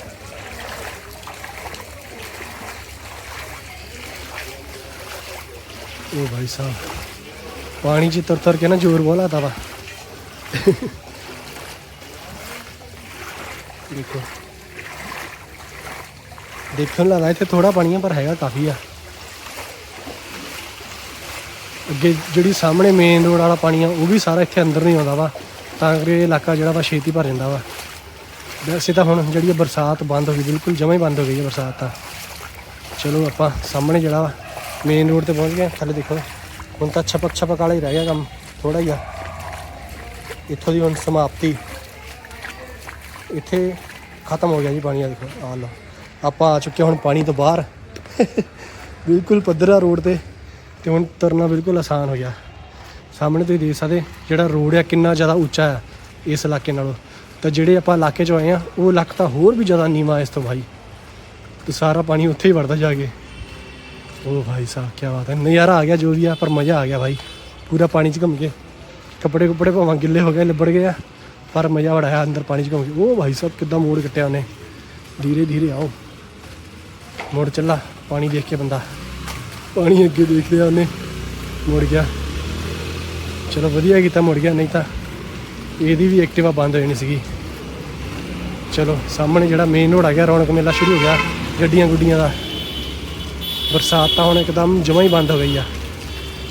ਉਹ ਭਾਈ ਸਾਹਿਬ, ਪਾਣੀ 'ਚ ਤਰ ਤਰ ਕੇ ਨਾ ਜ਼ੋਰ ਬਹੁਤ ਲਾਤਾ ਵਾ। ਦੇਖੋ। ਦੇਖਣ ਨੂੰ ਲੱਗਦਾ ਇੱਥੇ ਥੋੜਾ ਪਾਣੀ ਆ ਪਰ ਹੈਗਾ ਕਾਫੀ ਆ। ਅੱਗੇ ਜਿਹੜੀ ਸਾਹਮਣੇ ਮੇਨ ਰੋਡ ਵਾਲਾ ਪਾਣੀ ਆ, ਉਹ ਵੀ ਸਾਰਾ ਇੱਥੇ ਅੰਦਰ ਨਹੀਂ ਆਉਂਦਾ ਵਾ। ਤਾਂ ਕਰਕੇ ਇਹ ਇਲਾਕਾ ਜਿਹੜਾ ਵਾ ਛੇਤੀ ਭਰ ਜਾਂਦਾ ਵਾ। ਵੈਸੇ ਤਾਂ ਹੁਣ ਜਿਹੜੀ ਇਹ ਬਰਸਾਤ ਬੰਦ ਹੋ ਗਈ, ਬਿਲਕੁਲ ਜਮਾਂ ਹੀ ਬੰਦ ਹੋ ਗਈ ਹੈ ਬਰਸਾਤ ਤਾਂ। ਚਲੋ ਆਪਾਂ ਸਾਹਮਣੇ ਜਿਹੜਾ ਵਾ ਮੇਨ ਰੋਡ ਤੇ ਪਹੁੰਚ ਗਏ ਹਾਂ। ਥੱਲੇ ਦੇਖੋ, ਹੁਣ ਤਾਂ ਛਪਕ ਛਪਕ ਵਾਲਾ ਹੀ ਰਹਿ ਗਿਆ ਕੰਮ ਥੋੜਾ ਹੀ ਆ। ਇੱਥੋਂ ਦੀ ਹੁਣ ਸਮਾਪਤੀ। ਇੱਥੇ ਖਤਮ ਹੋ ਗਿਆ ਜੀ ਪਾਣੀ ਆ ਦੇਖੋ ਆ ਲਓ। ਆਪਾਂ ਆ ਚੁੱਕੇ ਹਾਂ ਹੁਣ ਪਾਣੀ ਤੋਂ ਬਾਹਰ। ਬਿਲਕੁਲ ਪੱਧਰਾ ਰੋਡ ਤੇ ਤੇ ਹੁਣ ਤਰਨਾ ਬਿਲਕੁਲ ਆਸਾਨ ਹੋ ਗਿਆ। ਸਾਹਮਣੇ ਤੁਸੀਂ ਦੇਖ ਸਕਦੇ, ਜਿਹੜਾ ਰੋਡ ਆ, ਕਿੰਨਾ ਜ਼ਿਆਦਾ ਉੱਚਾ ਆ ਇਸ ਇਲਾਕੇ ਨਾਲੋਂ। ਤਾਂ ਜਿਹੜੇ ਆਪਾਂ ਇਲਾਕੇ 'ਚ ਆਏ ਆ, ਉਹ ਇਲਾਕਾ ਤਾਂ ਹੋਰ ਵੀ ਜ਼ਿਆਦਾ ਨੀਵਾਂ ਇਸ ਤੋਂ ਭਾਈ ਤੇ ਸਾਰਾ ਪਾਣੀ ਉੱਥੇ ਹੀ ਵੜਦਾ ਜਾ ਕੇ। ਉਹ ਭਾਈ ਸਾਹਿਬ ਕੀ ਬਾਤ ਹੈ। ਨਜ਼ਾਰਾ ਆ ਗਿਆ ਜੋ ਵੀ ਆ, ਪਰ ਮਜ਼ਾ ਆ ਗਿਆ ਭਾਈ। ਪੂਰਾ ਪਾਣੀ 'ਚ ਘੁੰਮ ਕੇ। ਕੱਪੜੇ ਕੁੱਪੜੇ ਭਾਵੇਂ ਗਿੱਲੇ ਹੋ ਗਏ, ਲਿਬੜ ਗਏ ਆ। ਪਰ ਮਜ਼ਾ ਬੜਾ ਆਇਆ ਅੰਦਰ ਪਾਣੀ 'ਚ ਘੁੰਮ ਕੇ। ਉਹ ਭਾਈ ਸਾਹਿਬ ਕਿੱਦਾਂ ਮੋੜ ਕੱਟਿਆ ਉਹਨੇ। ਧੀਰੇ ਧੀਰੇ ਆਓ। ਮੋੜ ਚੱਲਾ, ਪਾਣੀ ਦੇਖ ਕੇ ਬੰਦਾ। ਪਾਣੀ ਅੱਗੇ ਦੇਖ ਲਿਆ ਉਹਨੇ। ਮੁੜ ਗਿਆ। ਚਲੋ ਵਧੀਆ ਕੀਤਾ ਮੁੜ ਗਿਆ, ਨਹੀਂ ਤਾਂ ਇਹਦੀ ਵੀ ਐਕਟਿਵਾ ਬੰਦ ਹੋ ਜਾਣੀ ਸੀਗੀ। ਚਲੋ, ਸਾਹਮਣੇ ਜਿਹੜਾ ਮੇਨ ਰੋਡ ਆ ਗਿਆ, ਰੌਣਕ ਮੇਲਾ ਸ਼ੁਰੂ ਹੋ ਗਿਆ, ਗੱਡੀਆਂ ਗੁੱਡੀਆਂ ਦਾ। ਬਰਸਾਤ ਤਾਂ ਹੁਣ ਇੱਕਦਮ ਜਮਾਂ ਹੀ ਬੰਦ ਹੋ ਗਈ ਆ।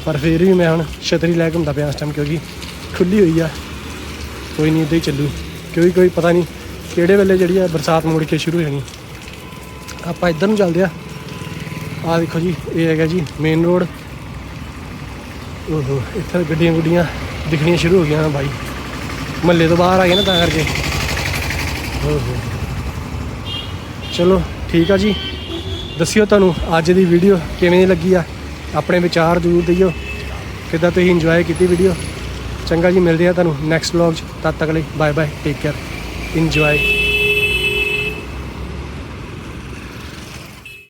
ਪਰ ਫਿਰ ਵੀ ਮੈਂ ਹੁਣ ਛਤਰੀ ਲੈ ਕੇ ਹੁੰਦਾ ਪਿਆ ਇਸ ਟਾਈਮ ਕਿਉਂਕਿ ਖੁੱਲੀ ਹੋਈ ਆ। ਕੋਈ ਨਹੀਂ, ਇੱਦਾਂ ਹੀ ਚੱਲੂ। ਕਿਉਂਕਿ ਕੋਈ ਪਤਾ ਨਹੀਂ ਕਿਹੜੇ ਵੇਲੇ ਜਿਹੜੀ ਆ ਬਰਸਾਤ ਮੁੜ ਕੇ ਸ਼ੁਰੂ ਹੋ ਜਾਣੀ। ਆਪਾਂ ਇੱਧਰ ਨੂੰ ਚੱਲਦੇ ਆ। ਆ ਦੇਖੋ ਜੀ, ਇਹ ਹੈਗਾ ਜੀ ਮੇਨ ਰੋਡ ਓਹੋ, ਇੱਥੇ ਗੱਡੀਆਂ ਗੁੱਡੀਆਂ ਦਿਖਣੀਆਂ ਸ਼ੁਰੂ ਹੋ ਗਈਆਂ ਭਾਈ ਮਹੱਲੇ ਤੋਂ ਬਾਹਰ ਆ ਗਏ ਨਾ ਤਾਂ ਕਰਕੇ। ਓਹੋ। ਚਲੋ, ਠੀਕ ਆ ਜੀ। ਦੱਸਿਓ ਤੁਹਾਨੂੰ ਅੱਜ ਦੀ ਵੀਡੀਓ ਕਿਵੇਂ ਦੀ ਲੱਗੀ ਆ? ਆਪਣੇ ਵਿਚਾਰ ਜ਼ਰੂਰ ਦਿਓ। ਕਿੱਦਾਂ ਤੁਸੀਂ ਇੰਜੋਏ ਕੀਤੀ ਵੀਡੀਓ ਚੰਗਾ ਜੀ, ਮਿਲਦੇ ਆ ਤੁਹਾਨੂੰ ਨੈਕਸਟ ਵਲੌਗ 'ਚ। ਤਦ ਤੱਕ ਲਈ bye bye take care enjoy